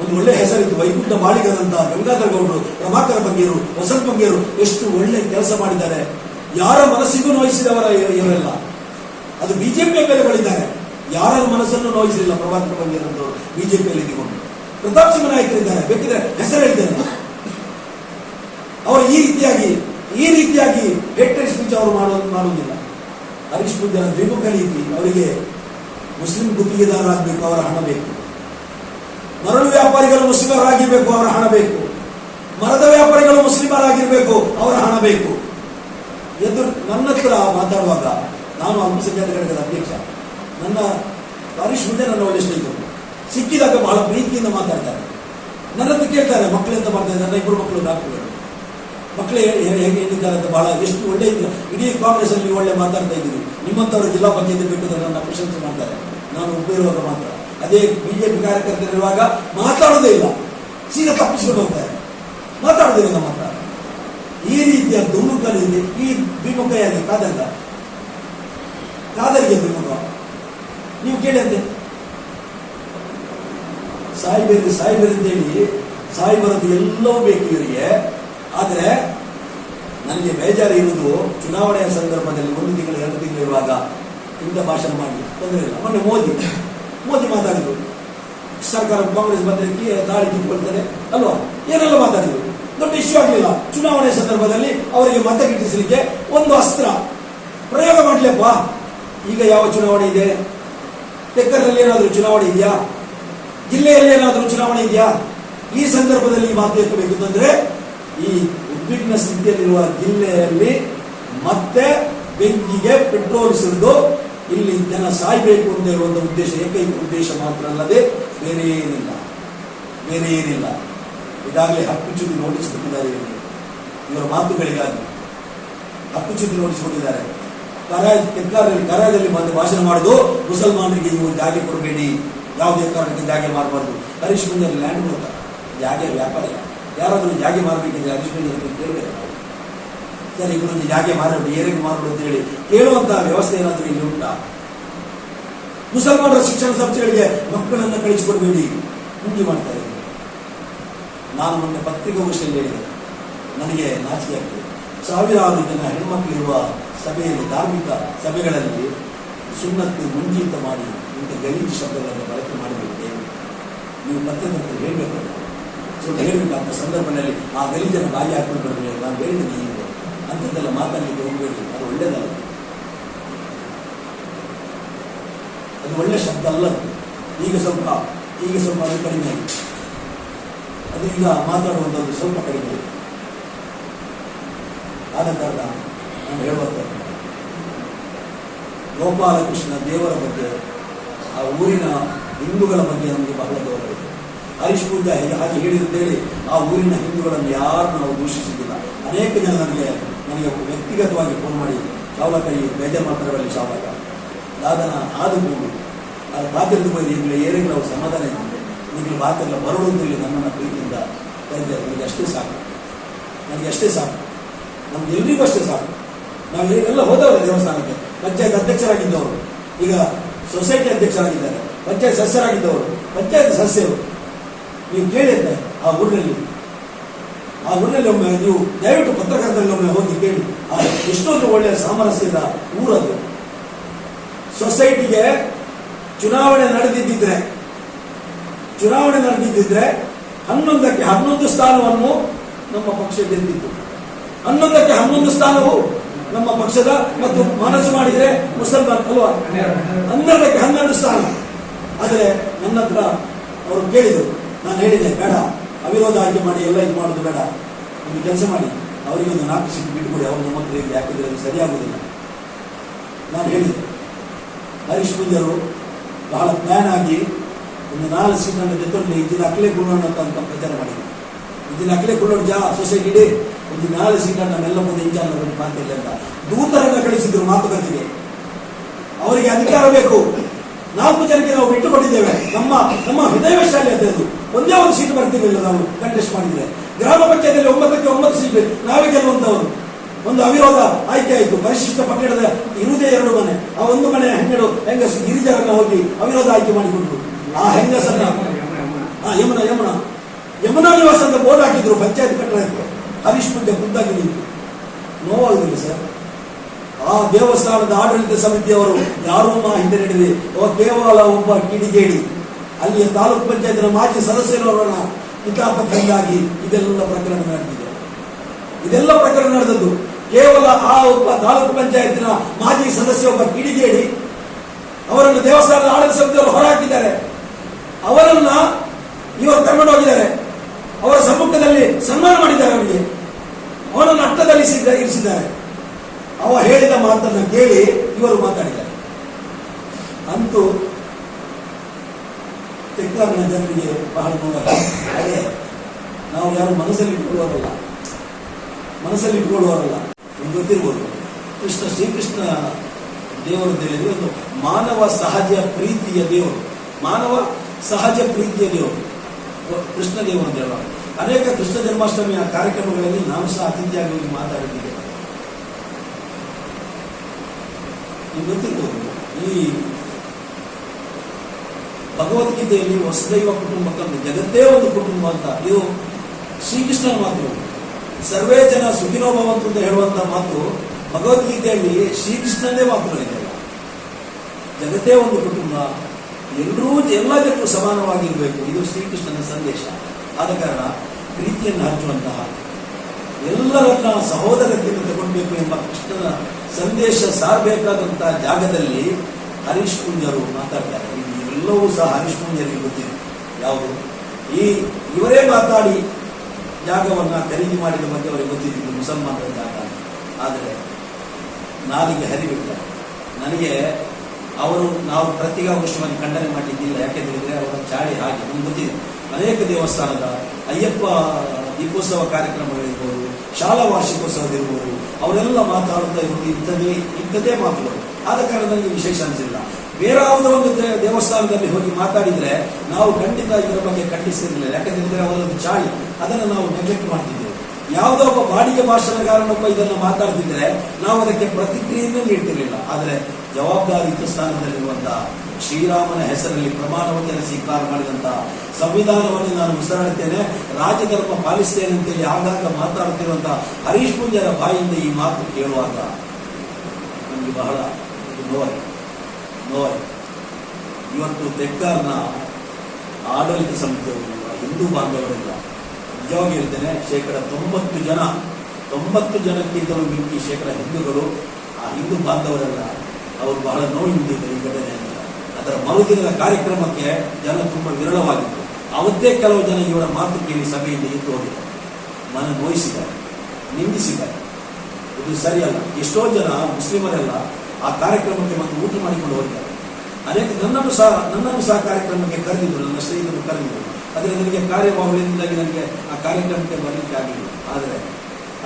ಒಂದು ಒಳ್ಳೆ ಹೆಸರಿತ್ತು, ವೈಕುಂಠ ಬಾಳಿಗದಂತ ಗಂಗಾಧರ ಗೌಡರು ಪ್ರಭಾಕರ ಬಂಗೇರು ವಸಂತ ಬಂಗೇರು ಎಷ್ಟು ಒಳ್ಳೆ ಕೆಲಸ ಮಾಡಿದ್ದಾರೆ. ಯಾರ ಮನಸ್ಸಿಗೂ ನೋಯಿಸಿದವರ ಇವ- ಇವರೆಲ್ಲ. ಅದು ಬಿಜೆಪಿಯ ಮೇಲೆ ಬಳಿದ್ದಾರೆ ಯಾರ ಮನಸ್ಸನ್ನು ನೋಯಿಸಲಿಲ್ಲ ಪ್ರಭಾಕರ ಬಂಗೇರು ಬಿಜೆಪಿಯಲ್ಲಿ ಇದ್ದುಕೊಂಡು. ಪ್ರತಾಪ್ ಸಿಂಹ ನಾಯಕರಿದ್ದಾರೆ ಬೇಕಿದ್ರೆ ಹೆಸರು ಹೇಳಿದ್ದಾರೆ ಅವರು ಈ ರೀತಿಯಾಗಿ ಈ ರೀತಿಯಾಗಿ ಹೇಟೆಡ್ ಸ್ಪೀಚ್ ಅವರು ಮಾಡೋದು ಮಾಡುವುದಿಲ್ಲ. ಹರೀಶ್ ಪೂಜಾರ ದ್ವಿಮುಖ ರೀತಿ, ಅವರಿಗೆ ಮುಸ್ಲಿಂ ಗುತ್ತಿಗೆದಾರರಾಗಬೇಕು, ಅವರ ಹಣ ಬೇಕು. ಮರಳು ವ್ಯಾಪಾರಿಗಳು ಮುಸ್ಲಿಮರಾಗಿರಬೇಕು, ಅವರ ಹಣ ಬೇಕು. ಮರದ ವ್ಯಾಪಾರಿಗಳು ಮುಸ್ಲಿಮರಾಗಿರಬೇಕು, ಅವರ ಹಣ ಬೇಕು. ಎದುರು ನನ್ನ ಹತ್ರ ಮಾತಾಡುವಾಗ ನಾನು ಅಲ್ಪಸಂಖ್ಯಾತ ಘಟಕದ ಅಧ್ಯಕ್ಷ. ನನ್ನ ಹರೀಶ್ ಮುಂದೆ ನನ್ನ ಒಳ್ಳೆ ಸ್ನೇಹಿತರು. ಸಿಕ್ಕಿದಾಗ ಬಹಳ ಪ್ರೀತಿಯಿಂದ ಮಾತಾಡ್ತಾರೆ. ನನ್ನ ಹತ್ರ ಕೇಳ್ತಾರೆ, ಮಕ್ಕಳು ಎಂತ ಮಾಡ್ತಾ ಇದ್ದಾರೆ? ನನ್ನ ಇಬ್ಬರು ಮಕ್ಕಳು ಡಾಕ್ಟರ್ಗಳು ಮಕ್ಕಳು ಹೇಗೆ ಹೇಳಿದ್ದಾರೆ ಅಂತ ಬಹಳ ಎಷ್ಟು ಒಳ್ಳೆ ಇಡೀ ಕಾಂಗ್ರೆಸ್ ಅಲ್ಲಿ ಒಳ್ಳೆ ಮಾತಾಡ್ತಾ ಇದ್ದೀವಿ. ನಿಮ್ಮಂತವರು ಜಿಲ್ಲಾ ಪಂಚಾಯತ್ ಬೇಕಾದ್ರೆ ನನ್ನ ಪ್ರಶಂಸೆ ಮಾಡ್ತಾರೆ. ನಾನು ಉಪಯೋಗ ಮಾತ್ರ. ಅದೇ ಬಿಜೆಪಿ ಕಾರ್ಯಕರ್ತರಿರುವಾಗ ಮಾತಾಡೋದೇ ಇಲ್ಲ. ಸೀರೆ ತಪ್ಪಿಸಿಕೊಂಡು ಹೋಗ್ತಾರೆ. ಮಾತಾಡೋದಿಲ್ಲ ನಮ್ಮ ಮಾತ್ರ. ಈ ರೀತಿಯ ದುಮುಖಲಿದೆ ಈ ದ್ವಿಮುಖ ಯಾಕೆ ಕಾದಲ್ಲ ಕಾದರಿಗೆ ದ್ವಿಮುಖ. ನೀವು ಕೇಳಿ ಅಂತೆ. ಸಾಯಿಬೇರಿ ಸಾಯಿಬೇರಿ ಅಂತೇಳಿ ಸಾಯಿ ಬರೋದು ಎಲ್ಲವೂ ಬೇಕು ಇವರಿಗೆ. ಆದರೆ ನನಗೆ ಬೇಜಾರು ಇರುವುದು ಚುನಾವಣೆಯ ಸಂದರ್ಭದಲ್ಲಿ ಒಂದು ತಿಂಗಳು, ಎರಡು ತಿಂಗಳು ಇರುವಾಗ ಇಂಥ ಭಾಷಣ ಮಾಡಿ. ತೊಂದರೆ ಇಲ್ಲ. ಮೊನ್ನೆ ಮೋದಿ. ಮೋದಿ ಮಾತಾಡಿದ್ರು. ಸರ್ಕಾರ ಕಾಂಗ್ರೆಸ್ ಬಂದಕ್ಕೆ ದಾಳಿ ತಿಳ್ಕೊಳ್ತಾರೆ ಅಲ್ವಾ? ಏನೆಲ್ಲ ಮಾತಾಡಿದ್ರು? ದೊಡ್ಡ ಇಶ್ಯೂ ಆಗಲಿಲ್ಲ ಚುನಾವಣೆ ಸಂದರ್ಭದಲ್ಲಿ ಅವರಿಗೆ ಮತ ಗಿಟ್ಟಿಸಲಿಕ್ಕೆ ಒಂದು ಅಸ್ತ್ರ. ಪ್ರಯೋಗ ಮಾಡಲಿಪ್ಪ ಈಗ ಯಾವ ಚುನಾವಣೆ ಇದೆ? ತೆಕ್ಕರಲ್ಲಿ ಏನಾದರೂ ಚುನಾವಣೆ ಇದೆಯಾ? ಜಿಲ್ಲೆಯಲ್ಲಿ ಏನಾದರೂ ಚುನಾವಣೆ ಇದೆಯಾ? ಈ ಸಂದರ್ಭದಲ್ಲಿ ಮಾತು ಎತ್ತಬೇಕು ಅಂತಂದ್ರೆ ಈ ಉದ್ವಿಗ್ನ ಸ್ಥಿತಿಯಲ್ಲಿರುವ ಜಿಲ್ಲೆಯಲ್ಲಿ ಮತ್ತೆ ಬೆಂಕಿಗೆ ಪೆಟ್ರೋಲ್ ಸುರಿದು ಇಲ್ಲಿ ಜನ ಸಾಯ್ಬೇಕು ಅಂತ ಹೇಳುವಂತ ಉದ್ದೇಶ, ಏಕೈಕ ಉದ್ದೇಶ ಮಾತ್ರ ಅಲ್ಲದೆ ಬೇರೆ ಏನಿಲ್ಲ. ಬೇರೆ ಏನಿಲ್ಲ. ಈಗಾಗಲೇ ಹಕ್ಕುಚ್ಯುತಿ ನೋಟಿಸ್ ಕೊಟ್ಟಿದ್ದಾರೆ ಇವರ. ಮಾತುಗಳಿಗಾಗಿ. ಹಕ್ಕುಚ್ಯುತಿ ನೋಟಿಸ್ ಕೊಟ್ಟಿದ್ದಾರೆ. ಕರಾಯ ತೆಕ್ಕಾರಲ್ಲಿ ಕರಾಯದಲ್ಲಿ ಬಂದು ಭಾಷಣ ಮಾಡೋದು ಮುಸಲ್ಮಾನರಿಗೆ ನೀವು ಜಾಗೆ ಕೊಡಬೇಡಿ. ಯಾವುದೇ ಕಾರಣಕ್ಕೆ ಜಾಗೆ ಮಾರಬಾರ್ದು ಹರೀಶ್ ಲ್ಯಾಂಡ್ ಮೂಲಕ ಜಾಗೆ ವ್ಯಾಪಾರ. ಯಾರಾದರೂ ಜಾಗೆ ಮಾರಬೇಕಿದ್ರೆ ಹರೀಶ್ ಅಂತ ಕೇಳಬೇಕು ನಾವು ಯಾಕೆ ಮಾರಾಟ ಏರಿಗೆ ಮಾರೋದು ಅಂತ ಹೇಳಿ ಕೇಳುವಂತಹ ವ್ಯವಸ್ಥೆ ಏನಾದರೂ ಇಲ್ಲಿ ಉಂಟಾ? ಮುಸಲ್ಮಾನರ ಶಿಕ್ಷಣ ಸಂಸ್ಥೆಗಳಿಗೆ ಮಕ್ಕಳನ್ನು ಕಳಿಸಿಕೊಡಬೇಡಿ ಉಂಟು ಮಾಡ್ತಾರೆ. ನಾನು ಮೊನ್ನೆ ಪತ್ರಿಕಾಗೋಷ್ಠಿಯಲ್ಲಿ ಹೇಳಿದೆ. ನನಗೆ ನಾಚಿಕೆ ಆಗ್ತದೆ. ಸಾವಿರಾರು ಜನ ಹೆಣ್ಮಕ್ಳಿರುವ ಸಭೆಯಲ್ಲಿ, ಧಾರ್ಮಿಕ ಸಭೆಗಳಲ್ಲಿ ಸುನ್ನತ್ತು, ಮುಂಜೀತ ಮಾಡಿ ಇಂಥ ಗಲೀಜು ಶಬ್ದಗಳನ್ನು ಬಳಕೆ ಮಾಡಬೇಕು? ನೀವು ನೀವು ಮತ್ತೆ ಹೇಳಬೇಕು ಸ್ವಲ್ಪ ಹೇಳಬೇಕು ಅಂತ ಸಂದರ್ಭದಲ್ಲಿ ಆ ಗಲೀಜನ್ನು ಬಾಯಿ ಹಾಕೊಂಡು ಬರಬೇಕು. ನಾನು ಹೇಳಿದ್ದೀನಿ ಅಂಥದ್ದೆಲ್ಲ ಮಾತಾಡಲಿಕ್ಕೆ ಹೋಗಬೇಕು ಅದು ಒಳ್ಳೇದಲ್ಲ. ಅದು ಒಳ್ಳೆ ಶಬ್ದ ಅಲ್ಲ ಈಗ ಸ್ವಲ್ಪ ಈಗ ಸ್ವಲ್ಪ ಅದು ಕಡಿಮೆ ಅದು ಈಗ ಮಾತಾಡುವಂಥದ್ದು ಸ್ವಲ್ಪ ಕಡಿಮೆ ಆದ ಕಾರಣ ನಾನು ಹೇಳುವಂಥದ್ದು ಗೋಪಾಲಕೃಷ್ಣ ದೇವರ ಬಗ್ಗೆ, ಆ ಊರಿನ ಹಿಂದೂಗಳ ಬಗ್ಗೆ ನಮಗೆ ಬಹಳ ಗೌರವ ಇದೆ. ಹರೀಶ್ ಪೂಜಾ ಹೇಗೆ ಹಾಗೆ ಹೇಳಿದಂತೇಳಿ ಆ ಊರಿನ ಹಿಂದೂಗಳನ್ನು ಯಾರು ನಾವು ದೂಷಿಸುವುದಿಲ್ಲ. ಅನೇಕ ಜನ ನನಗೆ ನನಗೆ ವ್ಯಕ್ತಿಗತವಾಗಿ ಫೋನ್ ಮಾಡಿ ಶಾವಕ ಈ ಬೇಜಾರು ಮಾತ್ರವಲ್ಲಿ ಶಾವಕ ದಾದನ ಆದ ಮೂರು ಅದು ಬಾತಿರ್ದು ಬಂದು ಈಗಲೇ ಏರಿಗೆ ನಾವು ಸಮಾಧಾನ ಇದ್ದಿದೆ ನಿಮಗೆ ಬಾತಿರಲ್ಲ ಬರೋದು ಅಂತ ನನ್ನನ್ನು ಪ್ರೀತಿಯಿಂದ ಕರೆದಿದ್ದಾರೆ. ನನಗೆ ಅಷ್ಟೇ ಸಾಕು. ನನಗೆ ಅಷ್ಟೇ ಸಾಕು. ನಮ್ಗೆ ಎಲ್ರಿಗೂ ಅಷ್ಟೇ ಸಾಕು. ನಾವು ಈಗೆಲ್ಲ ಹೋದವರು ದೇವಸ್ಥಾನಕ್ಕೆ. ಪಂಚಾಯತ್ ಅಧ್ಯಕ್ಷರಾಗಿದ್ದವರು. ಈಗ ಸೊಸೈಟಿ ಅಧ್ಯಕ್ಷರಾಗಿದ್ದಾರೆ. ಪಂಚಾಯತ್ ಸದಸ್ಯರಾಗಿದ್ದವರು. ಪಂಚಾಯತ್ ಸದಸ್ಯರು. ನೀವು ಕೇಳಿದ್ದೆ ಆ ಊರಿನಲ್ಲಿ ಆ ಒಮ್ಮೆ ನೀವು ದಯವಿಟ್ಟು ಪತ್ರಕರ್ತರಲ್ಲಿ ಒಮ್ಮೆ ಹೋಗಿ ಕೇಳಿ. ಆ, ಎಷ್ಟೊಂದು ಒಳ್ಳೆಯ ಸಾಮರಸ್ಯದ ಊರದು ಸೊಸೈಟಿಗೆ ಚುನಾವಣೆ ನಡೆದಿದ್ದಿದ್ರೆ ಚುನಾವಣೆ ನಡೆದಿದ್ದಿದ್ರೆ ಹನ್ನೊಂದಕ್ಕೆ ಹನ್ನೊಂದು ಸ್ಥಾನವನ್ನು ನಮ್ಮ ಪಕ್ಷ ಗೆದ್ದಿತ್ತು. ಹನ್ನೊಂದಕ್ಕೆ ಹನ್ನೊಂದು ಸ್ಥಾನವು ನಮ್ಮ ಪಕ್ಷದ ಮತ್ತು ಮನಸ್ಸು ಮಾಡಿದರೆ ಮುಸಲ್ಮಾನ್ ಅಲ್ವಾ? ಹನ್ನೆರಡಕ್ಕೆ ಹನ್ನೆರಡು ಸ್ಥಾನ. ಆದರೆ ನನ್ನ ಹತ್ರ ಅವರು ಕೇಳಿದರು, ನಾನು ಹೇಳಿದೆ ಬೇಡ, ಅವಿರೋಧ ಆಯ್ಕೆ ಮಾಡಿ, ಎಲ್ಲ ಇದು ಮಾಡೋದು ಬೇಡ. ಒಂದು ಕೆಲಸ ಮಾಡಿ, ಅವರಿಗೆ ಒಂದು ನಾಲ್ಕು ಸೀಟ್ ಬಿಟ್ಕೊಡಿ ಅವ್ರು ನಮ್ಮ ಹತ್ರ ಇಲ್ಲಿ ಹಾಕಿದ್ರೆ ಅದು ಸರಿಯಾಗುವುದಿಲ್ಲ ನಾನು ಹೇಳಿದೆ, ಹರೀಶ್ ಪೂಜರು ಬಹಳ ಪ್ಲಾನ್ ಆಗಿ ಒಂದು ನಾಲ್ಕು ಸೀಟನ್ನು ಜೊತೆ ಇದನ್ನ ಅಕ್ಲೆ ಗುಳ್ಳೋಣ ಅಂತ ಪ್ರಚಾರ ಮಾಡಿದ್ರು. ಇದನ್ನ ಅಕ್ಲೆ ಗುಳ್ಳೋಣ ಜಾ ಸೊಸೈಟಿ ಇಡೀ ಒಂದು ನಾಲ್ಕು ಸೀಟನ್ನು ಎಲ್ಲ ಮುಂದೆ ಇಂಚಾರ್ಜ್ ಮಾತಿಲ್ಲ ಅಂತ. ದೂತರನ್ನ ಕಳಿಸಿದ್ರು ಮಾತುಕತೆಗೆ. ಅವರಿಗೆ ಅಧಿಕಾರ ಬೇಕು. ನಾಲ್ಕು ಜನಕ್ಕೆ ನಾವು ಬಿಟ್ಟು ಕೊಟ್ಟಿದ್ದೇವೆ ನಮ್ಮ ನಮ್ಮ ಹೃದಯ ಅಂತ ಅದು ಒಂದೇ ಒಂದು ಸೀಟ್ ಬರ್ತಿರ್ಲಿಲ್ಲ ನಾವು ಕಂಟೆಸ್ಟ್ ಮಾಡಿದ್ರೆ. ಗ್ರಾಮ ಪಂಚಾಯತಿಯಲ್ಲಿ ಒಂಬತ್ತಕ್ಕೆ ಒಂಬತ್ತು ಸೀಟ್ ನಾವೇ ಗೆಲ್ಲುವಂತವರು ಒಂದು ಅವಿರೋಧ ಆಯ್ಕೆ ಆಯಿತು. ಪರಿಶಿಷ್ಟ ಪಟ್ಟಣದ ಇರುವುದೇ ಎರಡು ಮನೆ. ಆ ಒಂದು ಮನೆ ಹೆಂಗಡು ಹೆಂಗಸು ಗಿರಿಜರನ್ನ ಹೋಗಿ ಅವಿರೋಧ ಆಯ್ಕೆ ಮಾಡಿಕೊಂಡು ಆ ಹೆಂಗಸನ್ನ? ಆ ಯಮುನ ಯಮುನ. ಯಮುನಾ ನಿವಾಸ ಅಂತ ಬೋರ್ಡ್ ಹಾಕಿದ್ರು ಪಂಚಾಯತ್ ಕಟ್ಟಡ ಹರೀಶ್ ಮುಂದೆ ನಿಂತು. ನೋವಾಗುದಿಲ್ಲ ಸರ್. ಆ ದೇವಸ್ಥಾನದ ಆಡಳಿತ ಸಮಿತಿಯವರು ಯಾರೂ ಹಿಂದೆ ನೀಡಿದೆ ಅವ ಕೇವಲ ಒಬ್ಬ ಕಿಡಿಗೇಡಿ. ಅಲ್ಲಿಯ ತಾಲೂಕ್ ಪಂಚಾಯತ್ನ ಮಾಜಿ ಸದಸ್ಯರವರನ್ನ ಹಿತಾಪತಿಯಾಗಿ ಇದೆಲ್ಲ ಪ್ರಕರಣ ನಡೆದಿದೆ. ಇದೆಲ್ಲ ಪ್ರಕರಣ ನಡೆದದ್ದು. ಕೇವಲ ಆ ಒಬ್ಬ ತಾಲೂಕು ಪಂಚಾಯತ್ನ ಮಾಜಿ ಸದಸ್ಯ ಒಬ್ಬ ಕಿಡಿಗೇಡಿ ಅವರನ್ನು ದೇವಸ್ಥಾನದ ಆಡಳಿತ ಸಮಿತಿಯವರು ಹೊರಹಾಕಿದ್ದಾರೆ. ಅವರನ್ನ ಇವರು ಕರ್ಕೊಂಡು ಹೋಗಿದ್ದಾರೆ. ಅವರ ಸಮ್ಮುಖದಲ್ಲಿ ಸನ್ಮಾನ ಮಾಡಿದ್ದಾರೆ ಅವರಿಗೆ. ಅವನನ್ನು ಅರ್ಥದಲ್ಲಿ ಇರಿಸಿದ್ದ- ಇರಿಸಿದ್ದಾರೆ. ಅವ ಹೇಳಿದ ಮಾತನ್ನ ಕೇಳಿ ಇವರು ಮಾತಾಡಿದ್ದಾರೆ. ಅಂತೂ ತೆಕ್ಕಾರಿನ ಜನರಿಗೆ ಬಹಳ ಅದೇ ನಾವು ಯಾರು ಮನಸ್ಸಲ್ಲಿ ಇಟ್ಕೊಳ್ಳೋರಲ್ಲ ಮನಸ್ಸಲ್ಲಿ ಇಟ್ಕೊಳ್ಳುವಾರಲ್ಲ ನಿಮ್ಗೆ ಗೊತ್ತಿರ್ಬೋದು. ಕೃಷ್ಣ ಶ್ರೀಕೃಷ್ಣ ದೇವರು ಹೇಳಿದ್ರೆ ಒಂದು ಮಾನವ ಸಹಜ ಪ್ರೀತಿಯ ದೇವರು, ಮಾನವ ಸಹಜ ಪ್ರೀತಿಯ ದೇವರು, ಕೃಷ್ಣ ದೇವರು ಅಂತ ಹೇಳುವ ಅನೇಕ ಕೃಷ್ಣ ಜನ್ಮಾಷ್ಟಮಿಯ ಕಾರ್ಯಕ್ರಮಗಳಲ್ಲಿ ನಾನು ಸಹ ಅತಿಥಿಯಾಗಿ ಮಾತಾಡಿದ್ದೇವೆ ನಿಮ್ಗೆ ಗೊತ್ತಿರ್ಬೋದು ಈ ಭಗವದ್ಗೀತೆಯಲ್ಲಿ ವಸುದೈವ ಕುಟುಂಬಕ್ಕಂದು ಜಗತ್ತೇ ಒಂದು ಕುಟುಂಬ ಅಂತ. ಇದು ಶ್ರೀಕೃಷ್ಣನ ಮಾತು. ಸರ್ವೇ ಜನ ಸುಖಿನೋ ಭವಂತು ಅಂತ ಹೇಳುವಂತ ಮಾತು ಭಗವದ್ಗೀತೆಯಲ್ಲಿ ಶ್ರೀಕೃಷ್ಣನೇ ಇದೆ. ಜಗತ್ತೇ ಒಂದು ಕುಟುಂಬ. ಎಲ್ಲರೂ ಎಲ್ಲ ಜನರು ಸಮಾನವಾಗಿರಬೇಕು. ಇದು ಶ್ರೀಕೃಷ್ಣನ ಸಂದೇಶ. ಆದ ಕಾರಣ ಪ್ರೀತಿಯನ್ನು ಹಚ್ಚುವಂತಹ ಎಲ್ಲರನ್ನ ಸಹೋದರತೆಯನ್ನು ತಗೊಳ್ಬೇಕು ಎಂಬ ಕೃಷ್ಣನ ಸಂದೇಶ ಸಾರಬೇಕಾದಂತಹ ಜಾಗದಲ್ಲಿ ಹರೀಶ್ ಪುಂಜರು ಮಾತಾಡ್ತಾರೆ. ಇವೆಲ್ಲವೂ ಸಹ ಹರೀಶ್ ಪುಂಜರಿಗೆ ಗೊತ್ತಿದೆ. ಯಾವುದು? ಈ ಇವರೇ ಮಾತಾಡಿ ಜಾಗವನ್ನು ಖರೀದಿ ಮಾಡಿದ ಬಗ್ಗೆ ಅವರಿಗೆ ಗೊತ್ತಿದ್ದು ಮುಸಲ್ಮಾನರ ಜಾಗ. ಆದರೆ ನಾಲಿಗೆ ಹರಿಬಿಡ್ತಾರೆ. ನನಗೆ ಅವರು ನಾವು ಪ್ರತಿಗಾಗೋಷ್ಠಿಯನ್ನು ಖಂಡನೆ ಮಾಡಿದ್ದಿಲ್ಲ. ಯಾಕೆಂದ್ರೆ ಅವರ ಚಾಳಿ ಹಾಗೆ. ನಮ್ಗೆ ಗೊತ್ತಿದೆ. ಅನೇಕ ದೇವಸ್ಥಾನದ ಅಯ್ಯಪ್ಪ ದೀಪೋತ್ಸವ ಕಾರ್ಯಕ್ರಮಗಳಿರ್ಬೋದು ಶಾಲಾ ವಾರ್ಷಿಕೋತ್ಸವದಿರ್ಬೋದು ಅವರೆಲ್ಲ ಮಾತಾಡ್ತಾ ಇರೋದು ಇಂಥದೇ ಇಂಥದ್ದೇ ಮಾತುಗಳು ಆದ ಕಾರಣ ನನಗೆ ವಿಶೇಷ ಅನಿಸಿಲ್ಲ. ಬೇರೆ ಯಾವುದೋ ಒಂದು ದೇವಸ್ಥಾನದಲ್ಲಿ ಹೋಗಿ ಮಾತಾಡಿದ್ರೆ ನಾವು ಖಂಡಿತ ಇದರ ಬಗ್ಗೆ ಖಂಡಿಸಿರಲಿಲ್ಲ. ಯಾಕಂದ್ರೆ ಅವರೊಂದು ಚಾಳಿ. ಅದನ್ನು ನಾವು ನೆಗ್ಲೆಕ್ಟ್ ಮಾಡ್ತಿದ್ದೇವೆ. ಯಾವುದೋ ಒಬ್ಬ ಬಾಡಿಗೆ ಭಾಷಣಗಾರನೊಬ್ಬ ಇದನ್ನು ಮಾತಾಡ್ತಿದ್ರೆ ನಾವು ಅದಕ್ಕೆ ಪ್ರತಿಕ್ರಿಯೆಯನ್ನು ನೀಡ್ತಿರಲಿಲ್ಲ. ಆದರೆ ಜವಾಬ್ದಾರಿಯುತ ಸ್ಥಾನದಲ್ಲಿರುವಂತಹ ಶ್ರೀರಾಮನ ಹೆಸರಲ್ಲಿ ಪ್ರಮಾಣ ವಚನ ಸ್ವೀಕಾರ ಮಾಡಿದಂತಹ ಸಂವಿಧಾನವನ್ನು ನಾನು ಉಸಿರಾಡುತ್ತೇನೆ ರಾಜಧರ್ಮ ಪಾಲಿಸ್ತೇನೆ ಅಂತೇಳಿ ಆಗಾಗ ಮಾತಾಡುತ್ತಿರುವಂತಹ ಹರೀಶ್ ಪೂಂಜರ ಬಾಯಿಂದ ಈ ಮಾತು ಕೇಳುವಾಗ ನನಗೆ ಬಹಳ ನೋಯ್ ನೋಯ್ ಇವತ್ತು ತೆಕ್ಕಾರ್ನ ಆಡಳಿತ ಸಮಿತಿಯವರು, ಹಿಂದೂ ಬಾಂಧವರೆಲ್ಲ ನಿಜವಾಗಿ ಹೇಳ್ತೇನೆ, ಶೇಕಡ ತೊಂಬತ್ತು ಜನ, ತೊಂಬತ್ತು ಜನಕ್ಕಿಂತಲೂ ಮಿಕ್ಕಿ ಶೇಕಡ ಹಿಂದೂಗಳು, ಆ ಹಿಂದೂ ಬಾಂಧವರೆಲ್ಲ ಅವರು ಬಹಳ ನೋವಿಂದಿದ್ದಾರೆ ಈ ಘಟನೆಯಿಂದ ಅದರ ಮರುದಿನದ ಕಾರ್ಯಕ್ರಮಕ್ಕೆ ಜನ ತುಂಬ ವಿರಳವಾಗಿತ್ತು. ಅವತ್ತೇ ಕೆಲವು ಜನ ಇವರ ಮಾತು ಕೇಳಿ ಸಭೆಯಿಂದ ಎದ್ದು ಹೋಗಿದ್ದಾರೆ. ಮನ ನೋಯಿಸಿದ್ದಾರೆ, ನಿಂದಿಸಿದ್ದಾರೆ. ಇದು ಸರಿಯಲ್ಲ. ಎಷ್ಟೋ ಜನ ಮುಸ್ಲಿಮರೆಲ್ಲ ಆ ಕಾರ್ಯಕ್ರಮಕ್ಕೆ ಬಂದು ಊಟ ಮಾಡಿಕೊಂಡು ಹೋಗಿದ್ದಾರೆ. ಅನೇಕ ನನ್ನನ್ನು ಸಹ ನನ್ನನ್ನು ಸಹ ಕಾರ್ಯಕ್ರಮಕ್ಕೆ ಕರೆದಿದ್ರು ನನ್ನ ಸ್ನೇಹಿತರು ಕರೆದಿದ್ರು ಆದರೆ ನನಗೆ ಕಾರ್ಯಬಾಹುಳಿಯಿಂದಾಗಿ ನನಗೆ ಆ ಕಾರ್ಯಕ್ರಮಕ್ಕೆ ಬರಲಿಕ್ಕೆ ಆಗಲಿಲ್ಲ ಆದರೆ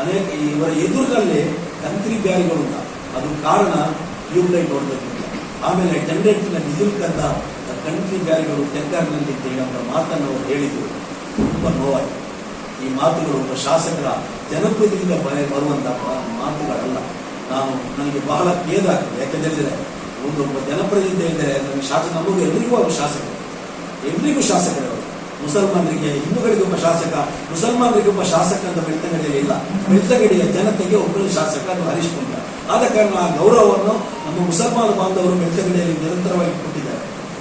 ಅನೇಕ ಇವರ ಎದುರಿನಲ್ಲಿ ಕಂತ್ರಿ ಬ್ಯಾರಿಗಳು ಉಂಟ ಅದು ಕಾರಣ ಟ್ಯೂಬ್ಲೈಟ್ ಹೊಡೆದಕ್ಕಿಂತ ಆಮೇಲೆ ಜನರೇಟ್ನ ಡಿಸಿಲ್ ಕಂದ ಕಂಟ್ರಿ ಬ್ಯಾರಿಗಳು ತೆಂಗಾರಿನಲ್ಲಿ ಅಂತ ಮಾತನ್ನು ಅವರು ಹೇಳಿದ್ರು. ತುಂಬ ನೋವಾಯಿತು. ಈ ಮಾತುಗಳು ಒಬ್ಬ ಶಾಸಕರ ಜನಪ್ರತಿನಿಧಿಯಿಂದ ಬರುವಂತಹ ಮಾತುಗಳಲ್ಲ. ನಾನು ನನಗೆ ಬಹಳ ಖೇದ ಆಗ್ತದೆ ಯಾಕಂದ್ರೆ ಒಂದು ಒಬ್ಬ ಜನಪ್ರತಿನಿಧಿ ಇದ್ದರೆ ನಮ್ಮ ಶಾಸಕ ನಮಗೂ ಎಲ್ರಿಗೂ ಅವರು ಶಾಸಕರು. ಎಲ್ರಿಗೂ ಅವರು. ಮುಸಲ್ಮಾನರಿಗೆ ಹಿಂದೂಗಳಿಗೆ ಒಬ್ಬ ಶಾಸಕ ಮುಸಲ್ಮಾನರಿಗೆ ಒಬ್ಬ ಶಾಸಕ ಅಂತ ಬೆಳ್ತಂಗಡಿಯಲ್ಲಿ ಇಲ್ಲ. ಬೆಳ್ತಂಗಡಿಯ ಜನತೆಗೆ ಒಬ್ಬರು ಶಾಸಕ ಹರೀಶ್ ಪುಂಜ ಆದ ಕಾರಣ ಆ ಗೌರವವನ್ನು ನಮ್ಮ ಮುಸಲ್ಮಾನ ಬಾಂಧವರು ಬೆಳ್ತಂಗಡಿಯಲ್ಲಿ ನಿರಂತರವಾಗಿ ಕೊಟ್ಟಿದ್ದಾರೆ.